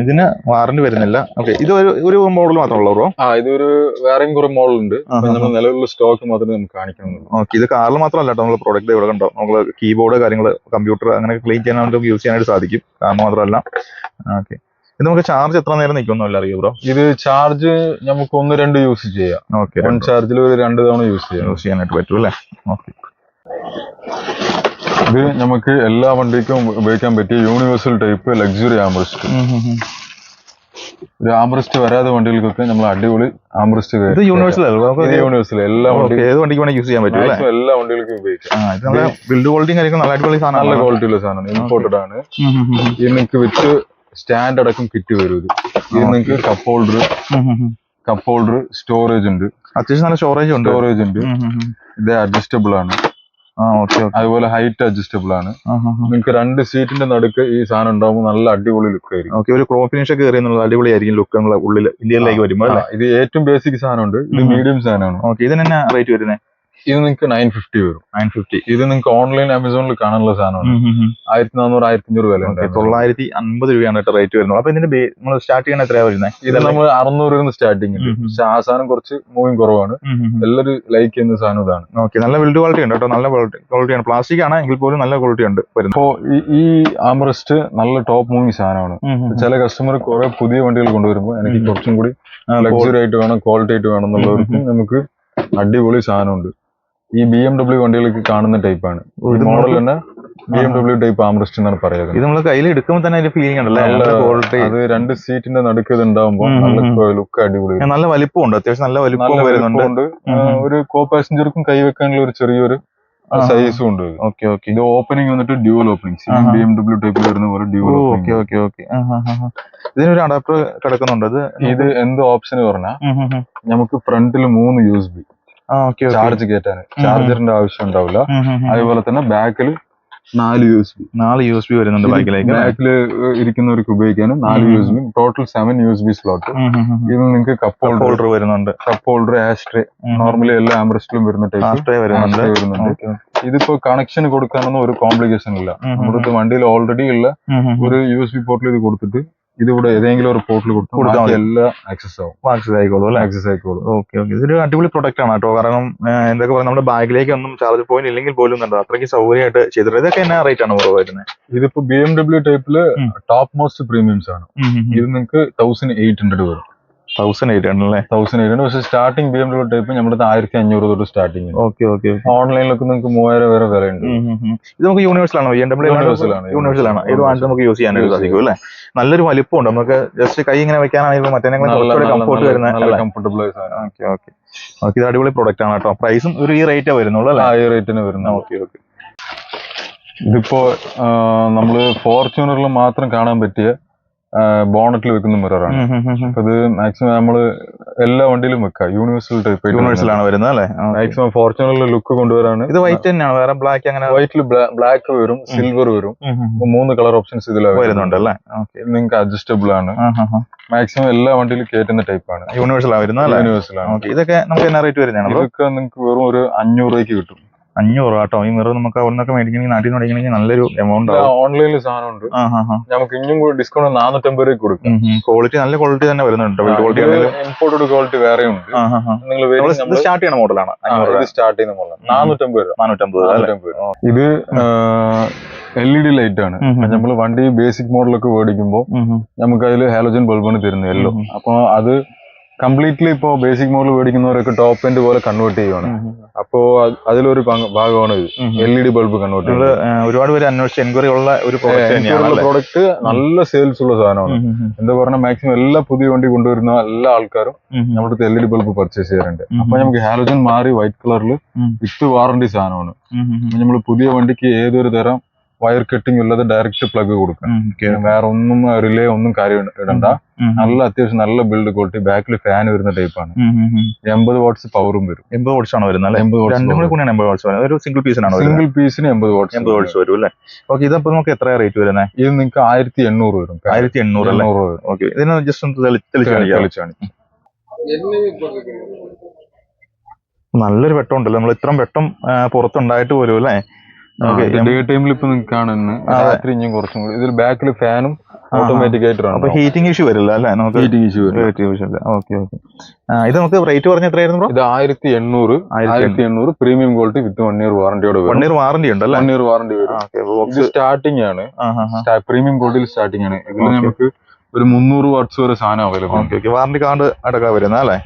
S1: ഇതിന് വാറന്റി വരുന്നില്ല. ഓക്കെ ഇത് ഒരു ഒരു മോഡൽ മാത്രമേ ബ്രോ?
S2: ആ ഇത് ഒരു വേറെയും കുറെ മോഡൽ ഉണ്ട്. നമ്മൾ നിലവിലുള്ള സ്റ്റോക്ക് മാത്രമേ നമുക്ക് കാണിക്കണമെന്നുള്ളൂ
S1: ഓക്കെ ഇത് കാറിൽ മാത്രമല്ല കേട്ടോ നമ്മൾ പ്രോഡക്റ്റ് ഇവിടെ കണ്ടോ? നമ്മൾ കീബോർഡ് കാര്യങ്ങൾ കമ്പ്യൂട്ടർ അങ്ങനെ ക്ലീൻ ചെയ്യാൻ നമുക്ക് യൂസ് ചെയ്യാനായിട്ട് സാധിക്കും. കാറിന് മാത്രമല്ല. ഓക്കെ. ഇത് നമുക്ക് ചാർജ് എത്ര നേരം നിൽക്കുമെന്നല്ല അറിയോ ബ്രോ
S2: ഇത് ചാർജ് നമുക്ക് ഒന്ന് രണ്ട് യൂസ് ചെയ്യാം.
S1: ഓക്കെ
S2: വൺ ചാർജിൽ ഒരു രണ്ട് തവണ യൂസ് ചെയ്യാം.
S1: യൂസ് ചെയ്യാനായിട്ട് പറ്റും അല്ലേ? ഓക്കെ
S2: ഇത് നമുക്ക് എല്ലാ വണ്ടിക്കും ഉപയോഗിക്കാൻ പറ്റിയ യൂണിവേഴ്സൽ ടൈപ്പ് ലക്സുറി ആംബ്രസ്റ്റ് ഒരു ആംബ്രസ്റ്റ് വരാത്ത വണ്ടികൾക്കൊക്കെ നമ്മൾ അടിപൊളി ആംബ്രസ്റ്റ്
S1: ഇത് യൂണിവേഴ്സൽ
S2: യൂണിവേഴ്സൽ എല്ലാ വണ്ടി
S1: ഏത് വണ്ടിക്ക് വേണമെങ്കിൽ യൂസ് ചെയ്യാൻ പറ്റും
S2: എല്ലാ വണ്ടികൾക്കും ഉപയോഗിക്കാം.
S1: നല്ല ബിൽഡ് ക്വാളിറ്റി കാര്യങ്ങൾ നല്ല അടിപൊളി
S2: നല്ല
S1: സാധനമാണ്
S2: ക്വാളിറ്റിയുള്ള സാധനമാണ്. ഇമ്പോർട്ടഡ് ആണ്. നിങ്ങൾക്ക് വിത്ത് സ്റ്റാൻഡ് അടക്കം കിറ്റ് വരും ഇത്. ഇത് നിങ്ങൾക്ക് cup holder cup holder storage ഉണ്ട്.
S1: അത്യാവശ്യം നല്ല സ്റ്റോറേജ് ഉണ്ട്.
S2: സ്റ്റോറേജ് ഉണ്ട്. ഇത് അഡ്ജസ്റ്റബിൾ ആണ്. അതുപോലെ ഹൈറ്റ് അഡ്ജസ്റ്റബിൾ ആണ്. നിങ്ങൾക്ക് രണ്ട് സീറ്റിന്റെ നടുക്ക് ഈ സാധനം ഉണ്ടാകുമ്പോൾ നല്ല അടിപൊളി ലുക്ക് ആയിരിക്കും.
S1: ഓക്കെ ഒരു ക്രോ ഫിനിഷ് ഒക്കെ എന്നുള്ളത് അടിപൊളിയായിരിക്കും ലുക്ക് നമ്മളെ ഉള്ളിൽ ഇന്ത്യയിലേക്ക് വരുമ്പോൾ
S2: ഇത് ഏറ്റവും ബേസിക് സാധനം ഉണ്ട്
S1: ഇത്
S2: മീഡിയം സാധനമാണ്.
S1: ഓക്കെ ഇതിന് റേറ്റ് വരുന്നത്
S2: ഇത് നിങ്ങൾക്ക് നയൻ ഫിഫ്റ്റി വരും.
S1: നയൻ ഫിഫ്റ്റി
S2: ഇത് നിങ്ങൾക്ക് ഓൺലൈൻ ആമസോണിൽ കാണാനുള്ള സാധനമാണ്. ആയിരത്തി നാനൂറ് ആയിരത്തി അഞ്ഞൂറ് വില ഉണ്ട്
S1: തൊള്ളായിരത്തി അമ്പത് രൂപയാണ് കേട്ടോ റേറ്റ് വരുന്നത്. അപ്പൊ ഇതിന്റെ നമ്മൾ സ്റ്റാർട്ട് ചെയ്യാൻ എത്രയാ വരുന്നത്
S2: ഇത് നമ്മൾ അറുന്നൂറ് സ്റ്റാർട്ടിംഗ് ഉണ്ട്. പക്ഷെ ആ സാധനം കുറച്ച് മൂവിങ് കുറവാണ്. എല്ലാവരും ലൈക്ക് ചെയ്യുന്ന സാധനം ഇതാണ്.
S1: ഓക്കെ നല്ല ബിൽഡ് ക്വാളിറ്റി ഉണ്ട് കേട്ടോ. നല്ല ക്വാളിറ്റി ആണ്. പ്ലാസ്റ്റിക് ആണ് എങ്കിൽ പോലും നല്ല ക്വാളിറ്റി ഉണ്ട് വരുന്നത്.
S2: അപ്പോ ഈ- ഈ നല്ല ടോപ്പ് മൂവിങ് സാധനമാണ്. ചില കസ്റ്റമർ കുറെ പുതിയ വണ്ടികൾ കൊണ്ടുവരുമ്പോൾ എനിക്ക് കുറച്ചും കൂടി ലക്ഷറി ആയിട്ട് വേണം ക്വാളിറ്റി ആയിട്ട് വേണം എന്നുള്ളവർക്ക് നമുക്ക് അടിപൊളി സാധനമുണ്ട്. ഈ ബി എം ഡബ്ല്യു വണ്ടികൾക്ക് കാണുന്ന ടൈപ്പാണ് മോഡൽ തന്നെ B M W type armrest എന്നാണ് പറയുന്നത്.
S1: ഇത് നമ്മൾ കയ്യിൽ എടുക്കുമ്പോൾ തന്നെ അതിന്റെ ഫീലിംഗ് ഉണ്ടല്ലേ നല്ല ക്വാളിറ്റി
S2: അത് രണ്ട് സീറ്റിന്റെ നടുക്ക് ഇത് ഉണ്ടാവുമ്പോൾ നല്ല ലുക്ക് അടിപൊളി.
S1: നല്ല വലിപ്പം ഉണ്ട് അത്യാവശ്യം നല്ല വലിപ്പം വരുന്നുണ്ട്.
S2: വലിപ്പമുണ്ട്. ഒരു കോ പാസഞ്ചർക്കും കൈവെക്കാനുള്ള ഒരു ചെറിയൊരു സൈസും ഉണ്ട്.
S1: Okay okay.
S2: ഇത് ഓപ്പണിംഗ് വന്നിട്ട് dual opening. B M W ടൈപ്പിൽ വരുന്ന പോലെ ഡ്യൂവൽ
S1: ഓക്കെ ഓക്കെ ഓക്കെ. ഇതിനൊരു അഡാപ്റ്റർ കിടക്കുന്നുണ്ട്? അത്
S2: ഇത് എന്ത് ഓപ്ഷൻ പറഞ്ഞാൽ. നമുക്ക് ഫ്രണ്ടിൽ മൂന്ന് യു എസ് ബി ചാർജ് കയറ്റാൻ ചാർജറിന്റെ ആവശ്യം ഉണ്ടാവില്ല. അതുപോലെ തന്നെ ബാക്കിൽ നാല് യു എസ് ബി
S1: നാല് യു എസ് ബി വരുന്നുണ്ട് ബാക്കിലേക്ക്
S2: ബാക്കിൽ ഇരിക്കുന്നവർക്ക് ഉപയോഗിക്കാനും നാല്. U S B total seven U S B slot ഇത് നിങ്ങൾക്ക് കപ്പ് ഹോൾഡർ
S1: വരുന്നുണ്ട്.
S2: കപ്പ് ഹോൾഡർ ആസ്ട്രേ നോർമലി എല്ലാ ആംബ്രസ്റ്റിലും വരുന്ന ടൈപ്പ്
S1: വരുന്നുണ്ട്.
S2: വരുന്നുണ്ട്. ഇതിപ്പോ കണക്ഷൻ കൊടുക്കാനൊന്നും ഒരു കോംപ്ലിക്കേഷൻ ഇല്ല. നമ്മുടെ വണ്ടിയിൽ ഓൾറെഡി ഉള്ള ഒരു യു എസ് ബി പോർട്ടിൽ ഇത് കൊടുത്തിട്ട് ഇത് ഇവിടെ ഏതെങ്കിലും ഒരു പോർട്ടിൽ
S1: കൊടുത്താൽ
S2: കൊടുത്താൽ. എല്ലാ ആക്സസ് ആവും.
S1: ആക്സസ് ആയിക്കോളൂ അല്ലെ?
S2: ആക്സസ് ആയിക്കോളൂ.
S1: ഓക്കെ ഓക്കെ ഇതൊരു അടിപൊളി പ്രൊഡക്റ്റ് ആണ് കേട്ടോ. കാരണം എന്തൊക്കെ പറയാം നമ്മുടെ ബാഗിലേക്ക് ഒന്നും ചാർജ് പോയിന്റ് ഇല്ലെങ്കിൽ പോലും കണ്ടോ അത്രയ്ക്ക് സൗകര്യമായിട്ട് ചെയ്തിട്ടുണ്ട്. ഇതൊക്കെ എന്നാ റേറ്റ് ആണ് വരുന്നത്
S2: ഇതിപ്പോ ബി എം ഡബ്ല്യു
S1: ടൈപ്പിൽ
S2: ടോപ്പ് മോസ്റ്റ് പ്രീമിയംസ് ആണ്. ഇത് നിങ്ങൾക്ക് തൗസൻഡ് എയ്റ്റ് ഹൺഡ്രഡ് വരും.
S1: തൗസൻഡ് എയ്റ്റ് ഹൺഡ്രഡ് അല്ലേ?
S2: തൗസൻഡ് എയ്റ്റ് ഹൺഡ്രഡ് പക്ഷേ starting B M W type നമ്മുടെ ആയിരത്തി അഞ്ഞൂറ് തൊട്ട് സ്റ്റാർട്ടിങ്
S1: ഓക്കെ ഓക്കെ
S2: ഓൺലൈനിലൊക്കെ നിങ്ങൾക്ക് മൂവായിരം വരെ വില ഉണ്ട്
S1: ഇത് നമുക്ക് യൂണിവേഴ്സൽ ബി എം ഡബ്ല്യൂ
S2: യൂണിവേഴ്സലാണ് ആണ്.
S1: യൂണിവേഴ്സൽ ആണ്? ഇത് വാങ്ങിച്ച് നമുക്ക് യൂസ് ചെയ്യാനായിട്ട് സാധിക്കും അല്ലേ? നല്ലൊരു വലിപ്പമുണ്ട്. നമുക്ക് ജസ്റ്റ് കൈ ഇങ്ങനെ വെക്കാനാണെങ്കിലും മറ്റേ കംഫോർട്ട് വരുന്ന
S2: നല്ല കംഫർട്ടബിൾ
S1: ഓക്കെ ഓക്കെ നമുക്ക് ഇത് അടിപൊളി പ്രൊഡക്റ്റ് ആണ് കേട്ടോ. പ്രൈസും ഒരു ഈ റേറ്റേ വരുന്നുള്ളൂ അല്ലേ?
S2: ആ ഈ റേറ്റിന് വരുന്നത്
S1: ഓക്കെ ഓക്കെ
S2: ഇതിപ്പോ നമ്മൾ ഫോർച്യൂണറിൽ മാത്രം കാണാൻ പറ്റിയ ബോണറ്റിൽ വെക്കുന്ന മിററാണ് അത് ഇത് മാക്സിമം നമ്മൾ എല്ലാ വണ്ടിയിലും വെക്കാം. യൂണിവേഴ്സൽ ടൈപ്പ്
S1: യൂണിവേഴ്സൽ ആണ് വരുന്നത് അല്ലേ.
S2: മാക്സിമം ഫോർച്യൂണറിലെ ലുക്ക് കൊണ്ടുവരാണ്.
S1: ഇത് വൈറ്റ് തന്നെയാണ്? വേറെ ബ്ലാക്ക് അങ്ങനെ?
S2: വൈറ്റിൽ ബ്ലാക്ക് വരും സിൽവർ വരും. മൂന്ന് കളർ ഓപ്ഷൻസ് ഇതിൽ
S1: വരുന്നുണ്ട് അല്ലേ?
S2: നിങ്ങൾക്ക് അഡ്ജസ്റ്റബിൾ ആണ്. മാക്സിമം എല്ലാ വണ്ടിയിലും കയറ്റുന്ന ടൈപ്പ് ആണ്.
S1: യൂണിവേഴ്സൽ ആണ് വരുന്നത്
S2: യൂണിവേഴ്സൽ ആണ്.
S1: ഇതൊക്കെ നമുക്ക് എന്നാ റേറ്റ് വരുന്നതാണ്
S2: ഇതൊക്കെ നിങ്ങൾക്ക് വെറും ഒരു അഞ്ഞൂറ് രൂപയ്ക്ക് കിട്ടും.
S1: അഞ്ഞൂറ് കേട്ടോ. ഈ മിറർ നമുക്ക് അവിടെ നിന്നൊക്കെ മേടിക്കണമെങ്കിൽ നാട്ടിൽ നിന്ന് മേടിക്കണമെങ്കിൽ നല്ലൊരു എമൗണ്ട് ആണ്
S2: ഓൺലൈനിൽ സാധനം ഉണ്ട് നമുക്ക് ഇനിയും കൂടി ഡിസ്കൗണ്ട് നാനൂറ്റമ്പത് രൂപ കൊടുക്കും.
S1: ക്വാളിറ്റി നല്ല ക്വാളിറ്റി തന്നെ വരുന്നുണ്ട് ക്വാളിറ്റി
S2: ഇമ്പോർട്ടഡ് ക്വാളിറ്റി വേറെ ഉണ്ട് നിങ്ങൾ
S1: സ്റ്റാർട്ട് ചെയ്യുന്ന മോഡലാണ്
S2: സ്റ്റാർട്ട് ചെയ്യുന്ന മോഡൽ നാനൂറ്റമ്പത് രൂപ.
S1: നാനൂറ്റമ്പത്
S2: രൂപ. ഇത് എൽ ഇ ഡി ലൈറ്റ് ആണ്. നമ്മൾ വണ്ടി ബേസിക് മോഡലൊക്കെ മേടിക്കുമ്പോൾ നമുക്ക് അതിൽ ഹാലോജൻ ബൾബാണ് തരുന്നത് യെല്ലോ
S1: അപ്പോൾ
S2: അപ്പൊ അത് കംപ്ലീറ്റ്ലി ഇപ്പോ ബേസിക് മോഡൽ മേടിക്കുന്നവരൊക്കെ ടോപ്പ് എൻഡ് പോലെ കൺവേർട്ട് ചെയ്യുവാണ്. അപ്പോ അതിലൊരു ഭാഗമാണ് ഇത്. L E D bulb convert
S1: ഒരുപാട് പേര് അന്വേഷിച്ച് എൻക്വയറി ഉള്ള ഒരു പ്രോഡക്റ്റ്
S2: നല്ല സെയിൽസ് ഉള്ള സാധനമാണ്. എന്താ പറഞ്ഞാൽ മാക്സിമം എല്ലാ പുതിയ വണ്ടി കൊണ്ടുവരുന്ന എല്ലാ ആൾക്കാരും നമ്മുടെ L E D bulb purchase ചെയ്യാറുണ്ട്. അപ്പൊ നമുക്ക് ഹാലോജൻ മാറി വൈറ്റ് കളറിൽ വിത്ത് വാറണ്ടി സാധനമാണ്. നമ്മൾ പുതിയ വണ്ടിക്ക് ഏതൊരു തരം വയർ കട്ടിങ് ഇല്ലാതെ ഡയറക്റ്റ് പ്ലഗ് കൊടുക്കാം വേറെ ഒന്നും റിലേ ഒന്നും കാര്യം ഇടണ്ട. നല്ല അത്യാവശ്യം നല്ല ബിൽഡ് ക്വാളിറ്റി ബാക്കിൽ ഫാൻ വരുന്ന ടൈപ്പാണ് എൺപത് വാട്ട്സ് പവറും വരും.
S1: എൺപത് വാട്ട്സ് ആണ് വരുന്നത് അല്ലേ?
S2: എൺപത്
S1: രണ്ടും കൂടി കൂടിയാണ് എൺപത് വോട്ട്സ് വരുന്നത്. ഒരു സിംഗിൾ പീസിനാണ് വരുന്നത്?
S2: സിംഗിൾ പീസിന് എൺപത് വാട്ട്സ്
S1: എൺപത് വാട്ട്സ് വരും അല്ലേ? ഓക്കെ ഇതപ്പോ നമുക്ക് എത്ര റേറ്റ് വരുന്നത്
S2: ഇത് നിങ്ങൾക്ക് ആയിരത്തി എണ്ണൂറ് വരും.
S1: ആയിരത്തി എണ്ണൂറ് അല്ലേ?
S2: എണ്ണൂറ് വരും.
S1: ഓക്കെ ഇതിന് ജസ്റ്റ് ഒന്ന് തെളി- തെളിച്ച് കാണിക്കാം
S2: തെളിച്ചാണ്.
S1: നല്ലൊരു വെട്ടം ഉണ്ടല്ലോ. നമ്മൾ ഇത്രയും വെട്ടം പുറത്തുണ്ടായിട്ട് പോലും അല്ലേ?
S2: ഡേ ടൈമിൽ ഇപ്പൊ നിങ്ങൾക്ക് കാണുന്നു
S1: അതെ.
S2: രാത്രി ഇനിയും കുറച്ചും കൂടി. ഇതിൽ ബാക്കിൽ ഫാനും ഓട്ടോമാറ്റിക് ആയിട്ട്
S1: അപ്പൊ ഹീറ്റിംഗ് ഇഷ്യൂ വരില്ല അല്ലേ? നമുക്ക്
S2: ഹീറ്റിംഗ് വരും.
S1: ഹീറ്റിംഗ് ഇഷ്യൂ ഇല്ല ഓക്കെ ഓക്കെ. ഇത് നമുക്ക് റേറ്റ് പറഞ്ഞ എത്രയായിരുന്നു
S2: ഇത് ആയിരത്തി എണ്ണൂറ്.
S1: ആയിരത്തി
S2: എണ്ണൂറ്. Premium quality with one year വാറണ്ടിയോടെ
S1: one year warranty ഉണ്ട്
S2: വൺ ഇയർ വാറണ്ടി വരും. സ്റ്റാർട്ടിംഗ് ആണ്. പ്രീമിയം ക്വാളിറ്റിയിൽ സ്റ്റാർട്ടിംഗ് ആണ്. ഇതിൽ നമുക്ക് ഒരു മുന്നൂറ് വാട്ട്സ് വരെ സാധനം available
S1: okay okay. Warranty card അടക്കം വരുന്നത് അല്ലേ?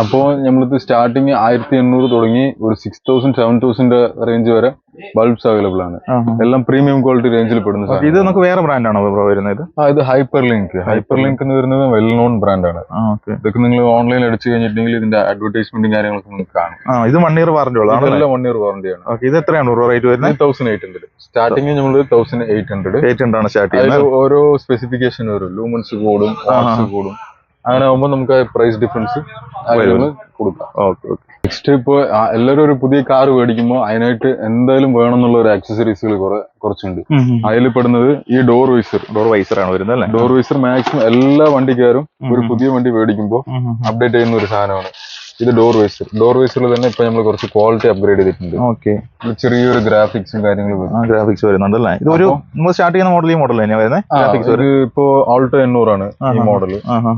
S2: അപ്പോ നമ്മളിത് സ്റ്റാർട്ടിങ് ആയിരത്തി എണ്ണൂറ് തുടങ്ങി ഒരു six thousand seven thousand range വരെ ബൾബ്സ് അവൈലബിൾ ആണ്. എല്ലാം പ്രീമിയം ക്വാളിറ്റി റേഞ്ചിൽ പെടുന്ന
S1: ഇത് നമുക്ക് വേറെ ബ്രാൻഡ് ആണോ ബ്രോ വരുന്നത്
S2: ആ ഇത് ഹൈപ്പർ ലിങ്ക് ഹൈപ്പർ ലിങ്ക് എന്ന് പറയുന്നത് വെൽ നോൺ ബ്രാൻഡാണ് ഇതൊക്കെ നിങ്ങൾ ഓൺലൈനിൽ അടിച്ചു കഴിഞ്ഞിട്ടുണ്ടെങ്കിൽ ഇതിന്റെ അഡ്വർടൈസ്മെന്റും കാര്യങ്ങളൊക്കെ നിങ്ങൾക്ക് കാണും.
S1: ഇത് വൺ ഇയർ വാറന്റി ഉള്ളതാണ്
S2: ഇതെല്ലാം വൺ ഇയർ വാറന്റിയാണ്
S1: ഓക്കെ ഇത് എത്രയാണ് ബ്രോ റേറ്റ് വരുന്നത്?
S2: തൗസൻഡ് എയ്റ്റ് ഹൺഡ്രഡ് സ്റ്റാർട്ടിങ് നമ്മൾ thousand eight hundred
S1: eight hundred ആണ് സ്റ്റാർട്ട് ചെയ്യുന്നത്
S2: ഓരോ സ്പെസിഫിക്കേഷൻ വരും. ലൂമൻസ് കൂടും കൂടും. അങ്ങനെ ആകുമ്പോൾ നമുക്ക് പ്രൈസ് ഡിഫറൻസ് കൊടുക്കാം.
S1: ഓക്കെ ഓക്കെ
S2: നെക്സ്റ്റ് ഇപ്പോൾ എല്ലാവരും ഒരു പുതിയ കാർ മേടിക്കുമ്പോൾ അതിനായിട്ട് എന്തായാലും വേണം എന്നുള്ള ഒരു ആക്സസറീസുകൾ കുറെ കുറച്ചുണ്ട്. അതിൽ പെടുന്നത് ഈ ഡോർ വൈസർ
S1: ഡോർ വൈസർ ആണ് വരുന്നത് അല്ലേ?
S2: ഡോർ വൈസർ മാക്സിമം എല്ലാ വണ്ടിക്കാരും ഒരു പുതിയ വണ്ടി മേടിക്കുമ്പോൾ അപ്ഡേറ്റ് ചെയ്യുന്ന ഒരു സാധനമാണ്. ഇത് ഡോർ വൈസർ ഡോർ വൈസറിൽ തന്നെ ഇപ്പൊ നമ്മൾ കുറച്ച് ക്വാളിറ്റി അപ്ഗ്രേഡ് ചെയ്തിട്ടുണ്ട്.
S1: ഓക്കെ
S2: ചെറിയൊരു ഗ്രാഫിക്സും കാര്യങ്ങളും
S1: ഗ്രാഫിക്സ് വരുന്നുണ്ട് അല്ലേ? ഇത് ഒരു നമ്മൾ സ്റ്റാർട്ട് ചെയ്യുന്ന മോഡൽ ഈ മോഡൽ തന്നെയാണ് വരുന്നത് ഗ്രാഫിക്സ്
S2: ഒരു ഇപ്പോ ആൾട്ടോ എണ്ണൂറാണ് ഈ മോഡൽ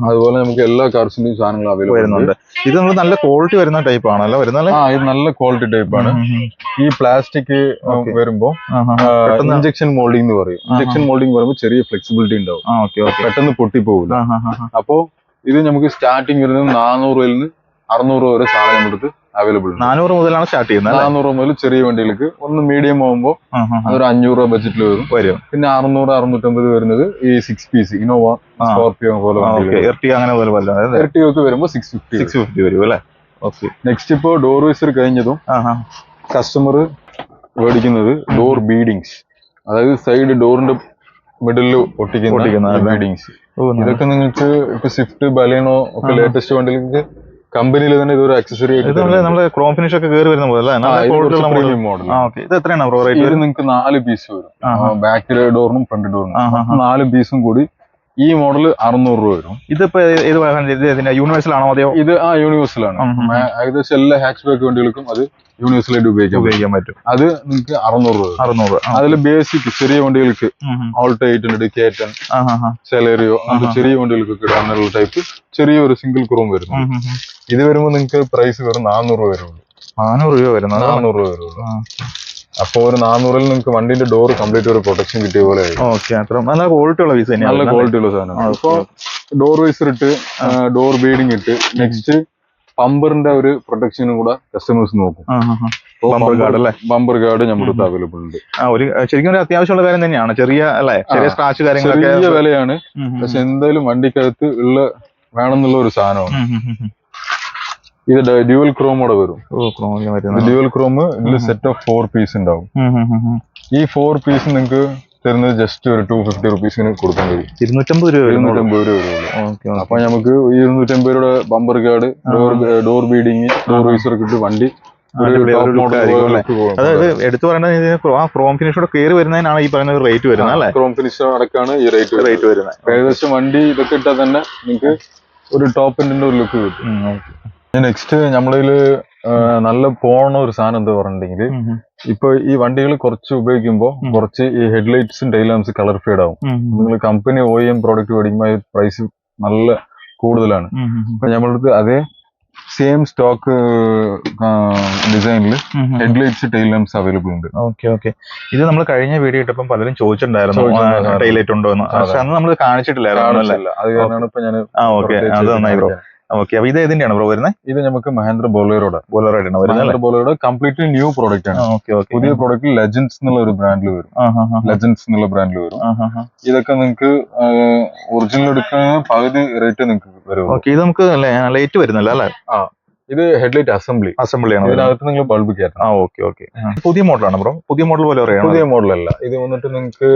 S2: അതുപോലെ നമുക്ക് എല്ലാ കാർസിന്റെയും സാധനങ്ങൾ അവൈലബിൾ
S1: വരുന്നുണ്ട്. ഇത് നമ്മൾ നല്ല ക്വാളിറ്റി വരുന്ന ടൈപ്പ് ആണല്ലോ വരുന്നത്
S2: ആ ഇത് നല്ല ക്വാളിറ്റി ടൈപ്പ് ആണ്. ഈ പ്ലാസ്റ്റിക്. വരുമ്പോ
S1: പെട്ടെന്ന്?
S2: ഇഞ്ചക്ഷൻ മോൾഡിംഗ് എന്ന് പറയും. ഇഞ്ചക്ഷൻ മോൾഡിംഗ് പറയുമ്പോൾ ചെറിയ ഫ്ലെക്സിബിലിറ്റി ഉണ്ടാവും. പെട്ടെന്ന് പൊട്ടിപ്പോകില്ല അപ്പോ ഇത് നമുക്ക് സ്റ്റാർട്ടിങ് വരുന്നത് നാനൂറ് രൂപയിൽ നിന്ന് അറുന്നൂറ് രൂപ വരെ സാധനം നമ്മുടെ അവൈലബിൾ
S1: നാനൂറ് മുതലാണ് സ്റ്റാർട്ട് ചെയ്യുന്നത്
S2: നാനൂറ് മുതൽ ചെറിയ വണ്ടികൾക്ക് ഒന്ന് മീഡിയം ആകുമ്പോൾ. അതൊരു അഞ്ഞൂറ് രൂപ ബഡ്ജറ്റിൽ വരും.
S1: വരും.
S2: പിന്നെ അറുന്നൂറ് അറുന്നൂറ്റമ്പത് വരുന്നത് ഈ സിക്സ് പീസ്
S1: ഇന്നോവ
S2: സ്കോർപിയോ പോലെ
S1: അങ്ങനെ പോലെ
S2: ഇരട്ടിയൊക്കെ വരുമ്പോൾ സിക്സ് ഫിഫ്റ്റി
S1: സിക്സ് ഫിഫ്റ്റി വരും. അല്ലേ? ഓക്കെ
S2: നെക്സ്റ്റ് ഇപ്പോൾ ഡോർ വൈസർ കഴിഞ്ഞതും കസ്റ്റമർ മേടിക്കുന്നത് ഡോർ ബീഡിങ്സ് അതായത് സൈഡ് ഡോറിന്റെ മിഡിലിൽ
S1: ഒട്ടിക്കുന്ന,
S2: ബീഡിങ്സ് ഇതൊക്കെ നിങ്ങൾക്ക് ഇപ്പൊ സ്വിഫ്റ്റ് ബലേനോ ഒക്കെ. ലേറ്റസ്റ്റ് വണ്ടികൾക്ക് കമ്പനിയിൽ തന്നെ ഇതൊരു ആക്സസറി
S1: ഇത് നമ്മൾ നമ്മൾ ക്രോം ഫിനിഷ് ഒക്കെ കയറി വരുന്ന പോലെ അല്ലേ മോഡൽ ഇത് എത്രയാണ് ബ്രോ റേറ്റ്
S2: നിങ്ങൾക്ക് നാല് പീസ് വരും. ബാക്കിലെ ഡോറിനും ഫ്രണ്ട് ഡോറിനും. നാല് പീസും കൂടി ഈ മോഡൽ അറുന്നൂറ് രൂപ വരും.
S1: ഇതിപ്പോ ഏത് യൂണിവേഴ്സൽ ആണോ അതെയോ
S2: ഇത് ആ യൂണിവേഴ്സലാണ്. ഏകദേശം എല്ലാ ഹാച്ച് ബാക്ക് വണ്ടികൾക്കും അത് യൂണിവേഴ്സലായിട്ട് ഉപയോഗിക്കാം
S1: ഉപയോഗിക്കാൻ പറ്റും.
S2: അത് നിങ്ങൾക്ക് അറുന്നൂറ് രൂപ
S1: അറുന്നൂറ്.
S2: അതിൽ ബേസിക് ചെറിയ വണ്ടികൾക്ക്. ഓൾട്ടോ എയ്റ്റ് ഹൺഡ്രഡ് കേറ്റൻ
S1: ആ.
S2: അങ്ങനത്തെ ചെറിയ വണ്ടികൾക്ക് ഇടാനുള്ള ടൈപ്പ് ചെറിയൊരു സിംഗിൾ ക്രോം വരുന്നു. ഇത് വരുമ്പോൾ നിങ്ങൾക്ക് പ്രൈസ് വെറും നാനൂറ് രൂപ വരുള്ളൂ.
S1: നാനൂറ് രൂപ വരുന്നത്
S2: നാനൂറ് രൂപ വരുള്ളൂ. അപ്പൊ ഒരു നാനൂറിൽ നിങ്ങൾക്ക് വണ്ടിന്റെ ഡോർ കംപ്ലീറ്റ് ഒരു പ്രൊട്ടക്ഷൻ കിട്ടിയ പോലെ ആയിരിക്കും
S1: ഓക്കെ അത്ര നല്ല ക്വാളിറ്റി ഉള്ള പീസ്
S2: നല്ല ക്വാളിറ്റി ഉള്ള സാധനമാണ്
S1: ആ,
S2: ഡോർ വൈസർ ഇട്ട് ഡോർ ബീഡിങ് ഇട്ട് നെക്സ്റ്റ് പമ്പറിന്റെ ഒരു പ്രൊട്ടക്ഷനും കൂടെ കസ്റ്റമേഴ്സ് നോക്കും.
S1: ബമ്പർ ഗാർഡ് അല്ലേ?
S2: ബമ്പർ ഗാർഡ് നമ്മുടെ അടുത്ത് അവൈലബിൾ ഉണ്ട്.
S1: ആ ഒരു ശരിക്കും ഒരു അത്യാവശ്യമുള്ള കാര്യം തന്നെയാണ്. ചെറിയ അല്ലേ? ചെറിയ സ്ക്രാച്ച് കാര്യങ്ങളൊക്കെ
S2: ചെറിയ വിലയാണ്. പക്ഷെ എന്തായാലും വണ്ടിക്കകത്ത് ഉള്ള വേണമെന്നുള്ള ഒരു സാധനമാണ്. ഇത് ഡ്യുവൽ ക്രോമോടെ വരും. ഡ്യുവൽ ക്രോം ഇതിൽ സെറ്റ് ഓഫ് ഫോർ പീസ് ഉണ്ടാവും. ഈ ഫോർ പീസ് നിങ്ങൾക്ക് തരുന്നത് ജസ്റ്റ് ഒരു ടു ഫിഫ്റ്റി റുപ്പീസിന് കൊടുക്കാൻ കഴിയും.
S1: ഇരുന്നൂറ്റമ്പത് രൂപ
S2: ഇരുന്നൂറ്റമ്പത് രൂപ വരുള്ളൂ. അപ്പൊ നമുക്ക് ഈ ഇരുന്നൂറ്റമ്പത് രൂപയുടെ bumper guard door door beading door visor കിട്ടി വണ്ടി?
S1: അതായത് എടുത്തു പറയുന്നത് ആ ക്രോം ഫിനിഷോടെ കയറി വരുന്നതിനാണ് ഈ പറയുന്ന റേറ്റ് വരുന്നത് അല്ലേ?
S2: ക്രോം ഫിനിഷ് അടക്കാണ് ഈ റേറ്റ്
S1: റേറ്റ് വരുന്നത്.
S2: ഏകദേശം വണ്ടി ഇതൊക്കെ ഇട്ടാൽ തന്നെ നിങ്ങൾക്ക് ഒരു ടോപ്പ് എൻഡിന്റെ ഒരു ലുക്ക് കിട്ടും. നെക്സ്റ്റ് നമ്മളിൽ നല്ല പോണ ഒരു സാധനം എന്താ പറഞ്ഞിട്ടുണ്ടെങ്കിൽ ഇപ്പൊ ഈ വണ്ടികൾ കുറച്ച് ഉപയോഗിക്കുമ്പോൾ. കുറച്ച് ഈ ഹെഡ്ലൈറ്റ്സും ടൈൽ ലാംപ്സ് കളർ ഫീഡ് ആവും നിങ്ങൾ കമ്പനി ഒ എം പ്രോഡക്റ്റ് മേടിക്കുമ്പോൾ പ്രൈസ് നല്ല കൂടുതലാണ്. അപ്പൊ നമ്മളടുത്ത് അതേ സെയിം സ്റ്റോക്ക് ഡിസൈനിൽ. ഹെഡ്ലൈറ്റ്സ് ടൈൽ ലാംപ്സ് അവൈലബിൾ ഉണ്ട്.
S1: Okay okay. ഇത് നമ്മൾ കഴിഞ്ഞ വീഡിയോ ഇട്ടപ്പം പലരും ചോദിച്ചിട്ടുണ്ടായിരുന്നു.
S2: ചോദിച്ചിട്ടുണ്ടായിരുന്നു.
S1: ടൈലൈറ്റ് ഉണ്ടോ എന്ന് പക്ഷെ അന്ന് നമ്മൾ കാണിച്ചിട്ടില്ലായിരുന്നു
S2: അത് കാരണമാണ് ഇപ്പൊ ഞാൻ
S1: ആ ഓക്കെ. അത് നന്നായി ബ്രോ. ഓക്കെ അപ്പൊ ഇത് ഏതിന്റെയാണ് ബ്രോ വരുന്നത്
S2: ഇത് നമുക്ക് മഹേന്ദ്ര ബോളേറോടെ
S1: അല്ലേ?
S2: മഹേന്ദ്ര ബോളേറോടെ കംപ്ലീറ്റ്ലി ന്യൂ പ്രോഡക്റ്റ് ആണ്.
S1: ഓക്കെ ഓക്കെ
S2: പുതിയ പ്രോഡക്റ്റ് ലെജൻസ് എന്നുള്ള ഒരു ബ്രാൻഡിൽ വരും. ലെജൻസ് എന്നുള്ള ബ്രാൻഡിൽ വരും. ഇതൊക്കെ നിങ്ങൾക്ക് ഒറിജിനൽ എടുക്കുന്ന പകുതി റേറ്റ് നിങ്ങൾക്ക് വരും
S1: ഓക്കെ ഇത് നമുക്ക് ലേറ്റ് വരുന്നില്ല അല്ലേ?
S2: ആ ഇത് ഹെഡ്ലൈറ്റ് അസംബ്ലി
S1: അസംബ്ലി ആണ്.
S2: ഇതിനകത്ത് നിങ്ങൾ ബൾബ് കയറ്റണം.
S1: ആ ഓക്കെ ഓക്കെ പുതിയ മോഡലാണ് ബ്രോ പുതിയ മോഡൽ പോലെ
S2: പുതിയ മോഡലല്ല ഇത് വന്നിട്ട് നിങ്ങൾക്ക്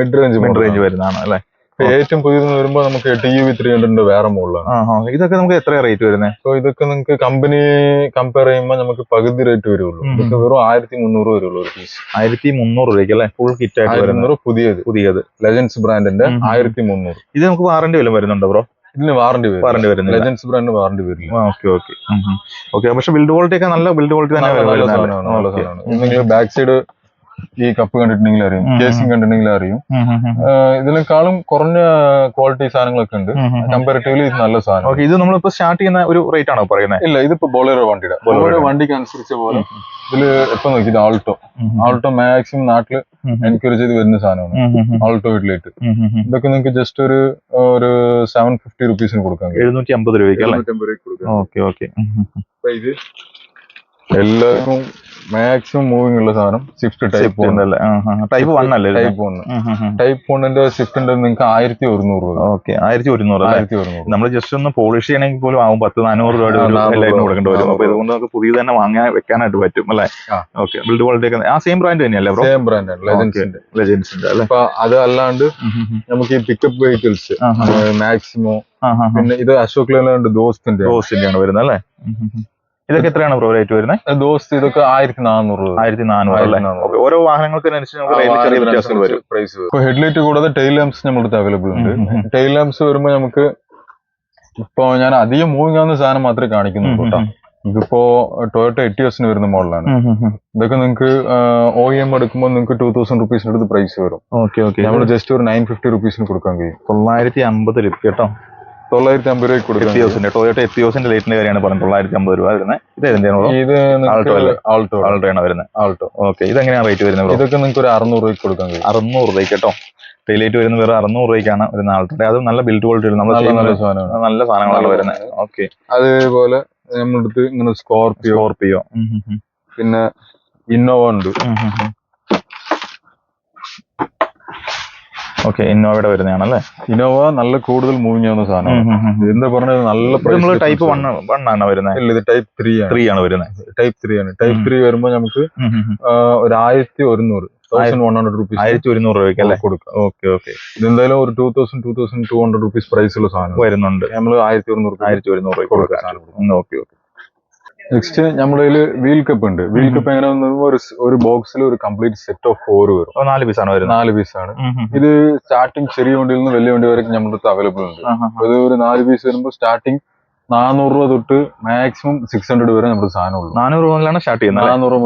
S2: മിഡ് റേഞ്ച്
S1: മിഡ് റേഞ്ച് വരുന്നതാണ് അല്ലേ?
S2: ഏറ്റവും പുതിയത് വരുമ്പോൾ നമുക്ക് ടി യു വി ത്രീ ഹൺഡ്രഡിന്റെ വേറെ
S1: ആ ഇതൊക്കെ നമുക്ക് എത്ര റേറ്റ് വരുന്നത്
S2: സോ ഇതൊക്കെ നിങ്ങൾക്ക് കമ്പനി കമ്പയർ ചെയ്യുമ്പോൾ നമുക്ക് പകുതി റേറ്റ് വരുള്ളൂ. ഇതൊക്കെ വെറും ആയിരത്തി മുന്നൂറ് വരുള്ളൂ ഒരു പീസ്
S1: ആയിരത്തി മുന്നൂറ് രൂപയ്ക്ക് അല്ലേ? ഫുൾ കിറ്റ് ആയിട്ട് വരുന്നത്.
S2: പുതിയത്.
S1: പുതിയത്.
S2: ലെജൻസ് ബ്രാൻഡിന്റെ. ആയിരത്തി മുന്നൂറ്
S1: ഇത് നമുക്ക് വാറന്റി വല്ലതും വരുന്നുണ്ടോ ബ്രോ
S2: ഇതിന് വാറണ്ടി വരും
S1: വാറന്റി വരുന്നില്ല.
S2: ലെജൻസ് ബ്രാൻഡ് വാറണ്ടി വരില്ല.
S1: ഓക്കെ ഓക്കെ ഓക്കെ പക്ഷെ ബിൽഡ് ക്വാളിറ്റി ഒക്കെ നല്ല ബിൽഡ് ക്വാളിറ്റി തന്നെ.
S2: ബാക്ക് സൈഡ് ഈ കപ്പ് കണ്ടിട്ടുണ്ടെങ്കിൽ അറിയും. കേസിംഗ് കണ്ടിട്ടുണ്ടെങ്കിൽ അറിയും. ഇതിനേക്കാളും കുറഞ്ഞ ക്വാളിറ്റി സാധനങ്ങളൊക്കെ ഉണ്ട്. കമ്പാരിറ്റീവ്ലി ഇത് നല്ല സാധനം.
S1: ഇത് നമ്മളിപ്പോ സ്റ്റാർട്ട് ചെയ്യുന്ന ഒരു റേറ്റ് ആണോ പറയുന്നത്
S2: ഇല്ല ഇതിപ്പോ ബോളേറോ വണ്ടിയുടെ. ബോളേറോ വണ്ടിക്ക് അനുസരിച്ച പോലെ. ഇതിൽ എപ്പോ നോക്കി ഇത് ആൾട്ടോ ആൾട്ടോ മാക്സിമം നാട്ടിൽ എൻക്വയറി ചെയ്ത് വരുന്ന സാധനമാണ്. ആൾട്ടോ വീട്ടിലേക്ക് ഇതൊക്കെ നിങ്ങൾക്ക് ജസ്റ്റ് ഒരു ഒരു സെവൻ ഫിഫ്റ്റി റുപ്പീസിന് കൊടുക്കാം.
S1: എഴുന്നൂറ്റി അമ്പത് രൂപയ്ക്ക് ഓക്കെ ഓക്കെ
S2: ഇത് എല്ലാവർക്കും മാക്സിമം മൂവിംഗ് ഉള്ള സാധനം സ്വിഫ്റ്റ് ടൈപ്പ്
S1: അല്ലേ ടൈപ്പ് വൺ അല്ലേ
S2: ടൈപ്പ് വൺ ടൈപ്പ് വണ്ണിന്റെ സ്വിഫ്റ്റിന്റെ നിങ്ങൾക്ക് ആയിരത്തി ഒരുന്നൂറ് രൂപ
S1: ഓക്കെ ആയിരത്തി ഒരുന്നൂറ്
S2: ആയിരത്തി ഒരുന്നൂറ്.
S1: നമ്മൾ ജസ്റ്റ് ഒന്ന് പോളിഷ് ചെയ്യണമെങ്കിൽ പോലും ആവും പത്ത് നാനൂറ്
S2: രൂപ.
S1: കൊടുക്കേണ്ടി വരും. അപ്പൊ ഇതുകൊണ്ട് നമുക്ക് പുതിയത് തന്നെ വാങ്ങാൻ വെക്കാനായിട്ട് പറ്റും അല്ലേ. ഓക്കെ ബിൽഡ് ക്വാളിറ്റി ഒക്കെ ആ സെയിം ബ്രാൻഡ് തന്നെയല്ലേ ബ്രോ
S2: സെയിം ബ്രാൻഡ് ലെജൻസിന്റെ
S1: ലെജൻസിന്റെ അല്ലേ?
S2: അപ്പൊ അത് അല്ലാണ്ട് നമുക്ക് ഈ പിക്കപ്പ് വെഹിക്കിൾസ് മാക്സിമം പിന്നെ ഇത് അശോക് ലേലാണ്ട് ദോസ്തിന്റെ
S1: റോസിന്റെ ആണ് വരുന്നത് അല്ലേ. ഇതൊക്കെ എത്രയാണ് ബ്രോ റേറ്റ് വരുന്നത്
S2: ദോസ് ഇതൊക്കെ ആയിരത്തി നാനൂറ് രൂപ
S1: ആയിരത്തി നാനൂറ് അല്ലേ?
S2: 1400.
S1: Okay. ഓരോ വാഹനങ്ങൾക്കനുസരിച്ച് വരും.
S2: പ്രൈസ് ഹെഡ്ലൈറ്റ് കൂടാതെ ടെയിൽ ലാംപ്സ് നമ്മുടെ അടുത്ത് അവൈലബിൾ ഉണ്ട്. ടെയിൽ ലാംപ്സ് വരുമ്പോ നമുക്ക് ഇപ്പോ ഞാൻ അധികം മൂവിങ് ആവുന്ന സാധനം മാത്രമേ കാണിക്കുന്നുള്ളൂ കേട്ടോ. ഇതിപ്പോ ടൊയോട്ട എറ്റിയോസിന് വരുന്ന മോഡലാണ് ഇതൊക്കെ നിങ്ങൾക്ക് ഒ എം എടുക്കുമ്പോൾ നിങ്ങൾക്ക് ടൂ തൗസൻഡ് റുപ്പീസിന്റെ അടുത്ത് പ്രൈസ് വരും.
S1: Okay okay.
S2: നമ്മൾ ജസ്റ്റ് ഒരു നയൻ ഫിഫ്റ്റി റുപ്പീസിന് കൊടുക്കാൻ കഴിയും.
S1: തൊള്ളായിരത്തി അമ്പത് രൂപ കേട്ടോ.
S2: തൊള്ളായിരത്തി അമ്പത് രൂപ കൊടുക്കും.
S1: എത്തിയോസിന്റെ ടൊയോട്ട എത്തിയോസിന്റെ റേറ്റിന്റെ കാര്യമാണ് പറഞ്ഞത്. തൊള്ളായിരത്തി അമ്പത് രൂപ വരുന്നത്. ഇത് ഇതിന്റെ
S2: ഇത്
S1: ആൾട്ടോ?
S2: ആൾട്ടോ.
S1: ആൾട്ടോ ആണ് വരുന്നത്.
S2: ആൾട്ടോ.
S1: ഓക്കെ ഇതെങ്ങനെയാണ് റേറ്റ് വരുന്നത്
S2: ഇതൊക്കെ നിങ്ങൾക്ക് ഒരു അറുന്നൂറ് രൂപയ്ക്ക് കൊടുക്കാൻ കഴിയും.
S1: അറുന്നൂറ് രൂപയ്ക്ക് കേട്ടോ. ടൈലൈറ്റ് വരുന്നത് വെറും അറുന്നൂറ് രൂപയ്ക്കാണ് ഒരു ആൾട്ടോ അത് നല്ല ബിൽഡ് ക്വാളിറ്റി
S2: നല്ല നല്ല സാധനമാണ്.
S1: നല്ല സാധനങ്ങളാണ് വരുന്നത്. ഓക്കെ.
S2: അതേപോലെ നമ്മുടെ അടുത്ത് ഇങ്ങനെ സ്കോർപിയോ
S1: സ്കോർപിയോ
S2: പിന്നെ ഇന്നോവ ഉണ്ട്.
S1: ഓക്കെ ഇന്നോവയുടെ വരുന്നതാണല്ലേ?
S2: ഇന്നോവ നല്ല കൂടുതൽ മൂവിങ് ആവുന്ന സാധനമാണ്. എന്താ പറഞ്ഞത്? നല്ല
S1: നമ്മൾ ടൈപ്പ് വൺ വൺ ആണ്. വരുന്നത്
S2: ഇല്ല ഇത് ടൈപ്പ് ത്രീ ആണ്.
S1: ത്രീ ആണ് വരുന്നത്
S2: ടൈപ്പ് ത്രീ ആണ്. ടൈപ്പ്. ത്രീ വരുമ്പോ നമുക്ക് ഒരു ആയിരത്തി ഒരുന്നൂറ്. തൗസൻഡ് വൺ ഹൺഡ്രഡ് റുപ്പീസ്
S1: ആയിരത്തി ഒരുന്നൂറ് രൂപയ്ക്ക് അല്ലേ?
S2: കൊടുക്കാം.
S1: ഓക്കെ ഓക്കെ
S2: ഇതെന്തായാലും ഒരു two thousand two thousand two hundred rupees price ഉള്ള സാധനം
S1: വരുന്നുണ്ട്.
S2: നമ്മൾ ആയിരത്തി ഒരുന്നൂറ്
S1: ആയിരത്തി ഒരുന്നൂറ്
S2: കൊടുക്കാം.
S1: ഓക്കെ ഓക്കെ
S2: നെക്സ്റ്റ് നമ്മുടെ കയ്യിൽ വീൽ കപ്പ് ഉണ്ട്. വീൽ കപ്പ് എങ്ങനെ ഒരു ഒരു ബോക്സിൽ ഒരു കംപ്ലീറ്റ് സെറ്റ് ഓഫ് ഫോർ വരും.
S1: നാല് പീസാണ് വരുന്നത്.
S2: നാല് പീസാണ്. ഇത് സ്റ്റാർട്ടിങ് ചെറിയ വണ്ടിയിൽ നിന്ന് വലിയ വണ്ടി വരെ നമ്മുടെ അടുത്ത് അവൈലബിൾ ഉണ്ട്. അത് ഒരു നാല് പീസ് വരുമ്പോൾ സ്റ്റാർട്ടിങ് നാനൂറ് രൂപ തൊട്ട് മാക്സിമം സിക്സ് ഹൺഡ്രഡ് വരെ നമ്മുടെ സാധനമുള്ളൂ. നാനൂറ്
S1: നാനൂറ് മുതലാണ് സ്റ്റാർട്ട് ചെയ്യുന്നത്?
S2: നാനൂറ്.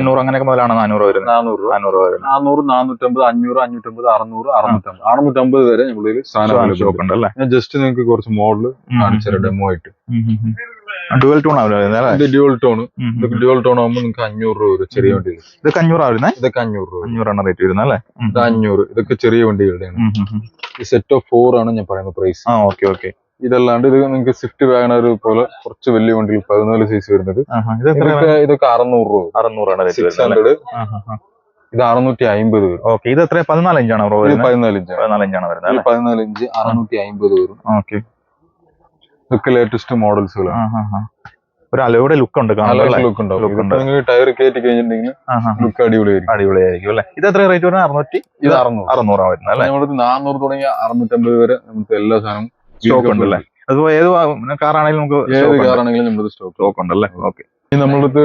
S1: എണ്ണൂറ് അങ്ങനെയൊക്കെ മുതലാണ് നാനൂറ് വരുന്നത്.
S2: നാനൂറ് രൂപ.
S1: നാനൂറ് രൂപ
S2: നാനൂറ് നാനൂറ്റമ്പത് അഞ്ഞൂറ് അഞ്ഞൂറ്റമ്പത് അറുന്നൂറ് അറുന്നൂറ്റമ്പത്. അറുന്നൂറ്റമ്പത് വരെ നമ്മളിൽ സാധനം
S1: ഷോപ്പ് ഉണ്ട്. അല്ലേ
S2: ഞാൻ ജസ്റ്റ് നിങ്ങൾക്ക് കുറച്ച് മോഡൽ കാണിച്ചു ഡെമോ ആയിട്ട്.
S1: ഡ്യുവൽ ടോൺ ആവില്ല
S2: ഡ്യുവൽ ടോൺ. ഡ്യുവൽ ടോൺ ആകുമ്പോൾ നിങ്ങൾക്ക് അഞ്ഞൂറ് രൂപ വരും ചെറിയ വണ്ടിയിൽ.
S1: ഇതൊക്കെ അഞ്ഞൂറ് ആവുന്നേ
S2: ഇതൊക്കെ അഞ്ഞൂറ് രൂപ
S1: അഞ്ഞൂറാണ് റേറ്റ് വരുന്നത് അല്ലേ?
S2: ഇത് അഞ്ഞൂറ്. ഇതൊക്കെ ചെറിയ വണ്ടികളുടെയാണ്. സെറ്റ് ഓഫ് ഫോർ ആണ് ഞാൻ പറയുന്നത് പ്രൈസ്
S1: ആ ഓക്കെ ഓക്കെ
S2: ഇതല്ലാണ്ട് ഇത് നിങ്ങൾക്ക് സ്വിഫ്റ്റ് വാഗണർ പോലെ കുറച്ച് വലിയ വണ്ടികൾ പതിനാല് സൈസ് വരുന്നത്. ഇതൊക്കെ അറുന്നൂറ് രൂപ
S1: അറുന്നൂറാണ് റേറ്റ്
S2: സിക്സ്
S1: വരുന്നത്
S2: ഹൺഡ്രഡ് ഇത് അറുന്നൂറ്റി അമ്പത് വരും.
S1: ഓക്കെ ഇത് എത്ര പതിനാല് ഇഞ്ചാണ്
S2: പതിനാല് ഇഞ്ച്
S1: പതിനാല് ഇഞ്ചാണ് വരുന്നത്
S2: പതിനാല് ഇഞ്ച് അറുന്നൂറ്റി അമ്പത് വരും.
S1: ഓക്കെ
S2: ഇതൊക്കെ ലേറ്റസ്റ്റ് മോഡൽസുകളാണ്
S1: ഒരു അലോയുടെ ലുക്ക് ഉണ്ട്
S2: ലുക്ക് ഉണ്ടാവും ടയർ കയറ്റി കഴിഞ്ഞിട്ടുണ്ടെങ്കിൽ ലുക്ക് അടിപൊളിയായിരിക്കും.
S1: അടിപൊളിയായിരിക്കും അല്ലേ? ഇത് എത്ര റേറ്റ് വരുന്നത്? അറുന്നൂറ്റി
S2: ഇത് അറുന്നൂറ്.
S1: അറുന്നൂറാണ് വരുന്നത്
S2: നമ്മുടെ നാനൂറ് തുടങ്ങിയ അറുന്നൂറ്റമ്പത് വരെ നമുക്ക് എല്ലാ സാധനവും
S1: സ്റ്റോക്ക് ഉണ്ട് അല്ലേ അതുപോലെ ഏത് കാറാണെങ്കിലും നമുക്ക്
S2: ഏത് കാറാണെങ്കിലും നമ്മുടെ സ്റ്റോക്ക്
S1: സ്റ്റോക്ക് ഉണ്ട് അല്ലേ ഓക്കെ.
S2: നമ്മളടുത്ത്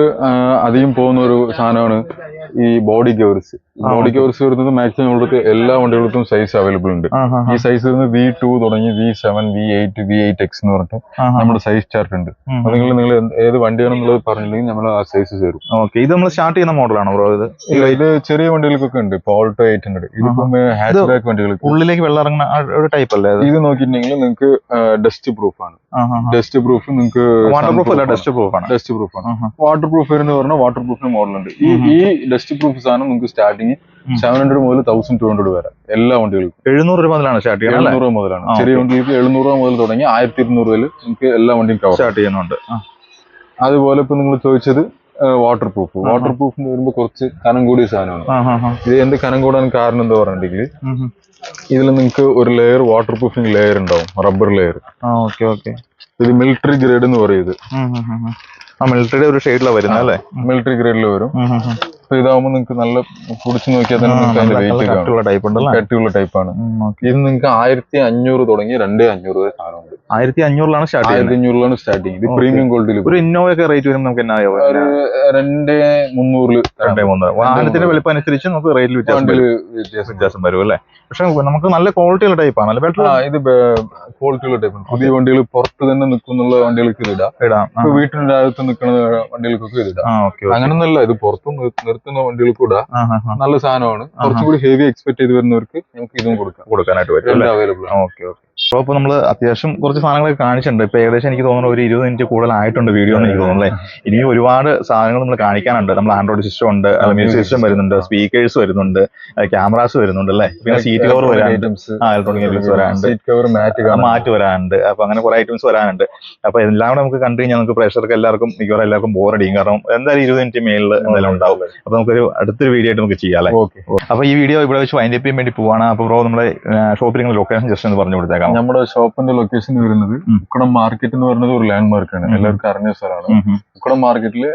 S2: അധികം പോകുന്ന ഒരു സാധനമാണ് ഈ ബോഡി കവേഴ്സ് ബോഡി കവേഴ്സ് വരുന്നത് മാക്സിമം നമ്മൾക്ക് എല്ലാ വണ്ടികൾക്കും സൈസ് അവൈലബിൾ ഉണ്ട്. ഈ സൈസ് വരുന്നത് വി ടു തുടങ്ങി V seven V eight V eight X എന്ന് പറഞ്ഞിട്ട് നമ്മുടെ സൈസ് ചാർട്ട് ഉണ്ട്. അല്ലെങ്കിൽ നിങ്ങൾ ഏത് വണ്ടിയാണെന്നുള്ളത് പറഞ്ഞില്ലെങ്കിൽ നമ്മൾ ആ സൈസ് തരും.
S1: ഓക്കെ ഇത് നമ്മൾ സ്റ്റാർട്ട് ചെയ്യുന്ന മോഡലാണോ ബ്രോ ഇത്?
S2: ഇത് ചെറിയ വണ്ടികൾക്കൊക്കെ ഉണ്ട്. പോൾട്ടോ ഓൾട്ടോ എയ്റ്റ് ഹൺഡ്രഡ് ഇതിപ്പം ഹാച്ച് ബാക്ക് വണ്ടികൾക്ക്.
S1: ഉള്ളിലേക്ക് വെള്ളം ഇറങ്ങുന്ന ഒരു ടൈപ്പ് അല്ലേ
S2: ഇത്? നോക്കിയിട്ടുണ്ടെങ്കിൽ നിങ്ങൾക്ക് ഡസ്റ്റ് പ്രൂഫ് ആണ്. ഡസ്റ്റ് പ്രൂഫ് നിങ്ങൾക്ക്
S1: വാട്ടർ പ്രൂഫ് അല്ല ഡസ്റ്റ് പ്രൂഫ് ആണ്.
S2: ഡസ്റ്റ് പ്രൂഫ് ആണ്. വാട്ടർ പ്രൂഫ് എന്ന് പറഞ്ഞാൽ വാട്ടർ പ്രൂഫിന് മോഡലുണ്ട് ഈ ഡസ്റ്റ് പ്രൂഫ് സാധനം നിങ്ങൾക്ക് സ്റ്റാർട്ടിങ്. സെവൻ ഹൺഡ്രഡ് മുതൽ തൗസൻഡ് ടു ഹൺഡ്രഡ് വരെ എല്ലാ വണ്ടികൾക്കും.
S1: എഴുന്നൂറ് രൂപ മുതലാണ് സ്റ്റാർട്ട് ചെയ്യുന്നത്
S2: എഴുന്നൂറ് രൂപ മുതലാണ്. ചെറിയ വണ്ടികൾക്ക് എഴുന്നൂറ് രൂപ മുതൽ തുടങ്ങി ആയിരത്തി ഇരുന്നൂറ് വരെ നിങ്ങൾക്ക് എല്ലാ വണ്ടിയും കവർ
S1: സ്റ്റാർട്ട് ചെയ്യുന്നുണ്ട്.
S2: അതുപോലെ ഇപ്പൊ നിങ്ങൾ ചോദിച്ചത് വാട്ടർ പ്രൂഫ് വാട്ടർ പ്രൂഫ് എന്ന് വരുമ്പോൾ കുറച്ച് കനം കൂടിയ സാധനമാണ്. ഇത് എന്ത് കനം കൂടാൻ കാരണം എന്താ പറഞ്ഞിട്ടുണ്ടെങ്കിൽ. ഇതിൽ നിങ്ങൾക്ക് ഒരു ലെയർ വാട്ടർ പ്രൂഫിങ് ലെയർ ഉണ്ടാവും റബ്ബർ ലെയർ
S1: ആ ഓക്കെ ഓക്കെ.
S2: ഇത് മിലിറ്ററി ഗ്രേഡ് എന്ന് പറയുന്നത്
S1: ആ മിലിറ്ററിയുടെ ഒരു ഷെയ്ഡിലാണ് വരുന്നത് അല്ലേ?
S2: മിലിറ്ററി ഗ്രേഡിൽ വരും. അപ്പൊ ഇതാവുമ്പോൾ നിങ്ങൾക്ക് നല്ല പൊടിച്ചു നോക്കിയാൽ തന്നെ നിങ്ങൾക്ക് അതിന്റെ വെയിറ്റ് കാണും.
S1: കട്ടിയുള്ള ടൈപ്പ് ഉം,
S2: ഇത് നിങ്ങൾക്ക് ആയിരത്തി അഞ്ഞൂറ് തുടങ്ങി രണ്ടേ അഞ്ഞൂറ് വരെ സാധനമുണ്ട്
S1: ആയിരത്തി അഞ്ഞൂറിലാണ് സ്റ്റാർട്ട് ചെയ്യുന്നത്.
S2: ആയിരത്തി അഞ്ഞൂറിലാണ് സ്റ്റാർട്ടിങ് ഇത്. പ്രീമിയം ക്വാളിറ്റിയിൽ
S1: ഒരു ഇന്നോവയൊക്കെ റേറ്റ് വരും നമുക്ക് എന്നാ
S2: രണ്ട് മുന്നൂറിൽ
S1: രണ്ടേ മുന്നൂറ്. വാഹനത്തിന്റെ വലിപ്പം അനുസരിച്ച് നമുക്ക് റേറ്റിൽ വ്യത്യാസം.
S2: വ്യത്യാസം
S1: വരും. അല്ലേ? പക്ഷെ നമുക്ക് നല്ല ക്വാളിറ്റിയുള്ള ടൈപ്പാണ് നല്ല ബെറ്റർ
S2: ആ ഇത് ക്വാളിറ്റിയുള്ള ടൈപ്പാണ് പുതിയ വണ്ടികൾ പുറത്ത് തന്നെ നിൽക്കുന്നുള്ള വണ്ടികൾക്ക് ഇത് ഇടാം.
S1: ഇടാം
S2: വീട്ടിന്റെ അകത്ത് നിൽക്കുന്ന വണ്ടികൾക്കൊക്കെ ഇത് ഇടാം.
S1: അങ്ങനെ
S2: അങ്ങനൊന്നല്ല ഇത് പുറത്തും നിർ- നിർത്തുന്ന വണ്ടികൾ കൂടെ. നല്ല സാധനമാണ്. കുറച്ചുകൂടി ഹെവി എക്സ്പെക്ട് ചെയ്ത് വരുന്നവർക്ക് നമുക്ക് ഇതും കൊടുക്കാം.
S1: കൊടുക്കാനായിട്ട് പറ്റും
S2: അവൈലബിൾ
S1: ഓക്കെ ഓക്കെ. അപ്പോൾ ഇപ്പോൾ നമ്മൾ അത്യാവശ്യം കുറച്ച് സാധനങ്ങളൊക്കെ കാണിച്ചിട്ടുണ്ട്. ഇപ്പൊ ഏകദേശം എനിക്ക് തോന്നുന്നു ഒരു ഇരുപത് മിനിറ്റ് കൂടുതൽ ആയിട്ടുണ്ട് വീഡിയോ എന്ന് എനിക്ക് തോന്നുന്നു അല്ലേ? ഇനിയും ഒരുപാട് സാധനങ്ങൾ നമ്മൾ കാണിക്കാനുണ്ട്. നമ്മൾ ആൻഡ്രോയിഡ് സിസ്റ്റം ഉണ്ട് മ്യൂസിക് സിസ്റ്റം വരുന്നുണ്ട് സ്പീക്കേഴ്സ് വരുന്നുണ്ട് ക്യാമറാസ് വരുന്നുണ്ട് അല്ലേ? പിന്നെ സീറ്റ് കവർ വരാനുണ്ട്. ആ ഇലക്ട്രോണിക് ഐറ്റംസ് വരാനുണ്ട്.
S2: മാറ്റ്
S1: വരാനുണ്ട്. അപ്പൊ അങ്ങനെ കുറെ ഐറ്റംസ് വരാനുണ്ട്. അപ്പൊ എല്ലാം കൂടെ നമുക്ക് കണ്ടു കഴിഞ്ഞാൽ നമുക്ക് പ്രേക്ഷകർക്ക് എല്ലാവർക്കും മിക്കവാറും എല്ലാവർക്കും ബോറടിയും കാരണം എന്തായാലും ഇരുപത് മിനിറ്റ് മേളിൽ എന്തായാലും ഉണ്ടാവും. അപ്പൊ നമുക്കൊരു അടുത്തൊരു വീഡിയോ ആയിട്ട് നമുക്ക് ചെയ്യാം അല്ലേ? അപ്പൊ ഈ വീഡിയോ ഇവിടെ വെച്ച് വൈൻഡ് അപ്പ് ചെയ്യാൻ വേണ്ടി പോവാണ്. അപ്പൊ ബ്രോ നമ്മുടെ ഷോപ്പിംഗ് ലൊക്കേഷൻ ജസ്റ്റ് എന്ന് പറഞ്ഞു കൊടുത്തേക്കാം.
S2: നമ്മുടെ ഷോപ്പിന്റെ ലൊക്കേഷൻ വരുന്നത്. ഉക്കടം മാർക്കറ്റ് എന്ന് പറയുന്നത് ഒരു ലാൻഡ് മാർക്കാണ്
S1: ആണ്
S2: എല്ലാവർക്കും അറിഞ്ഞ സ്ഥലമാണ്. ഉക്കടം മാർക്കറ്റിൽ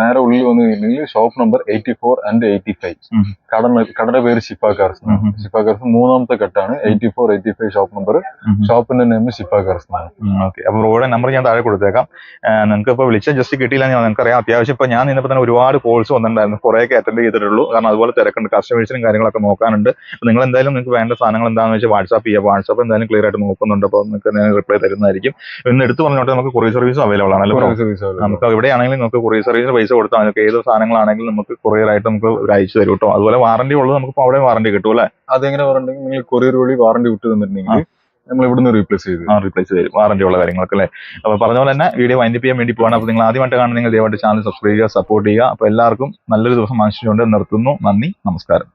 S2: നേരെ ഉള്ളിൽ വന്നു കഴിഞ്ഞാൽ shop number eighty four and eighty five. കട കടയുടെ പേര് ഷിപ്പാക്കാർസ് കാർസ്
S1: ഉം, ഉം.
S2: ഷിപ്പ കാർസ് മൂന്നാമത്തെ കട്ടാണ് eighty four eighty five shop number ഷോപ്പിന്റെ നെയിം ഷിപ്പാക്കാർസ്
S1: ഓക്കെ അപ്പൊ റോഡ് നമ്പർ ഞാൻ താഴെ കൊടുത്തേക്കാം. നിങ്ങൾക്ക് ഇപ്പൊ വിളിച്ചാൽ ജസ്റ്റ് കിട്ടിയില്ല ഞാൻ നിങ്ങൾക്കറിയാം. അത്യാവശ്യം ഇപ്പൊ ഞാൻ ഇന്നിപ്പോ തന്നെ ഒരുപാട് കോൾസ് വന്നിട്ടുണ്ടായിരുന്നു. കുറെ ഒക്കെ അറ്റൻഡ് ചെയ്തിട്ടുള്ളൂ. കാരണം അതുപോലെ തിരക്കുണ്ട്. കസ്റ്റമേഴ്സിനും കാര്യങ്ങളൊക്കെ നോക്കാനുണ്ട്. നിങ്ങൾ എന്തായാലും നിങ്ങൾക്ക് വേണ്ട സാധനങ്ങൾ എന്താണെന്ന് വെച്ചാൽ വാട്സ്ആപ്പ് ചെയ്യുക വാട്സാപ്പ് എന്തായാലും ക്ലിയർ ആയിട്ട് നോക്കുന്നുണ്ട്. അപ്പോൾ നിങ്ങൾക്ക് ഞാൻ റിപ്ലൈ തരുന്നതായിരിക്കും. ഇന്ന് എടുത്ത് പറഞ്ഞോട്ടെ നമുക്ക് കൊറിയർ സർവീസും അവൈലബിൾ ആണല്ലോ കൊറിയർ
S2: സർവീസ്
S1: നമുക്ക് എവിടെയാണെങ്കിലും നമുക്ക് കൊറിയർ സർവീസിന് പൈസ കൊടുത്താൽ നമുക്ക് ഏത് സാധനങ്ങളാണെങ്കിലും നമുക്ക് കൊറിയർ ആയിട്ട് നമുക്ക് ഒരു അയച്ചു തരും കേട്ടോ. അതുപോലെ വാറണ്ടി ഉള്ളത് നമുക്ക് അവിടെ വാറണ്ടി കിട്ടും അല്ലേ?
S2: അതെങ്ങനെ പറഞ്ഞിട്ടുണ്ടെങ്കിൽ നിങ്ങൾ കൊറിയർ വഴി വാറണ്ടി വിട്ടു തന്നിട്ടുണ്ടെങ്കിൽ നമ്മൾ ഇവിടുന്ന് റീപ്ലേസ് ചെയ്ത്
S1: ആ റീപ്ലേസ് ചെയ്തു വാറണ്ടി ഉള്ള കാര്യങ്ങളൊക്കെ അല്ലേ? അപ്പോൾ പറഞ്ഞ പോലെ തന്നെ വീഡിയോ വൈൻഡപ്പ് ചെയ്യാൻ വേണ്ടി പോകണം അപ്പോൾ നിങ്ങൾ ആദ്യമായിട്ട് കാണുന്ന നിങ്ങൾ ദയവായിട്ട് ചാനൽ സബ്സ്ക്രൈബ് ചെയ്യുക സപ്പോർട്ട് ചെയ്യുക. അപ്പോൾ എല്ലാവർക്കും നല്ലൊരു ദിവസം ആശംസിച്ചുകൊണ്ട് നിർത്തുന്നു. നന്ദി നമസ്കാരം.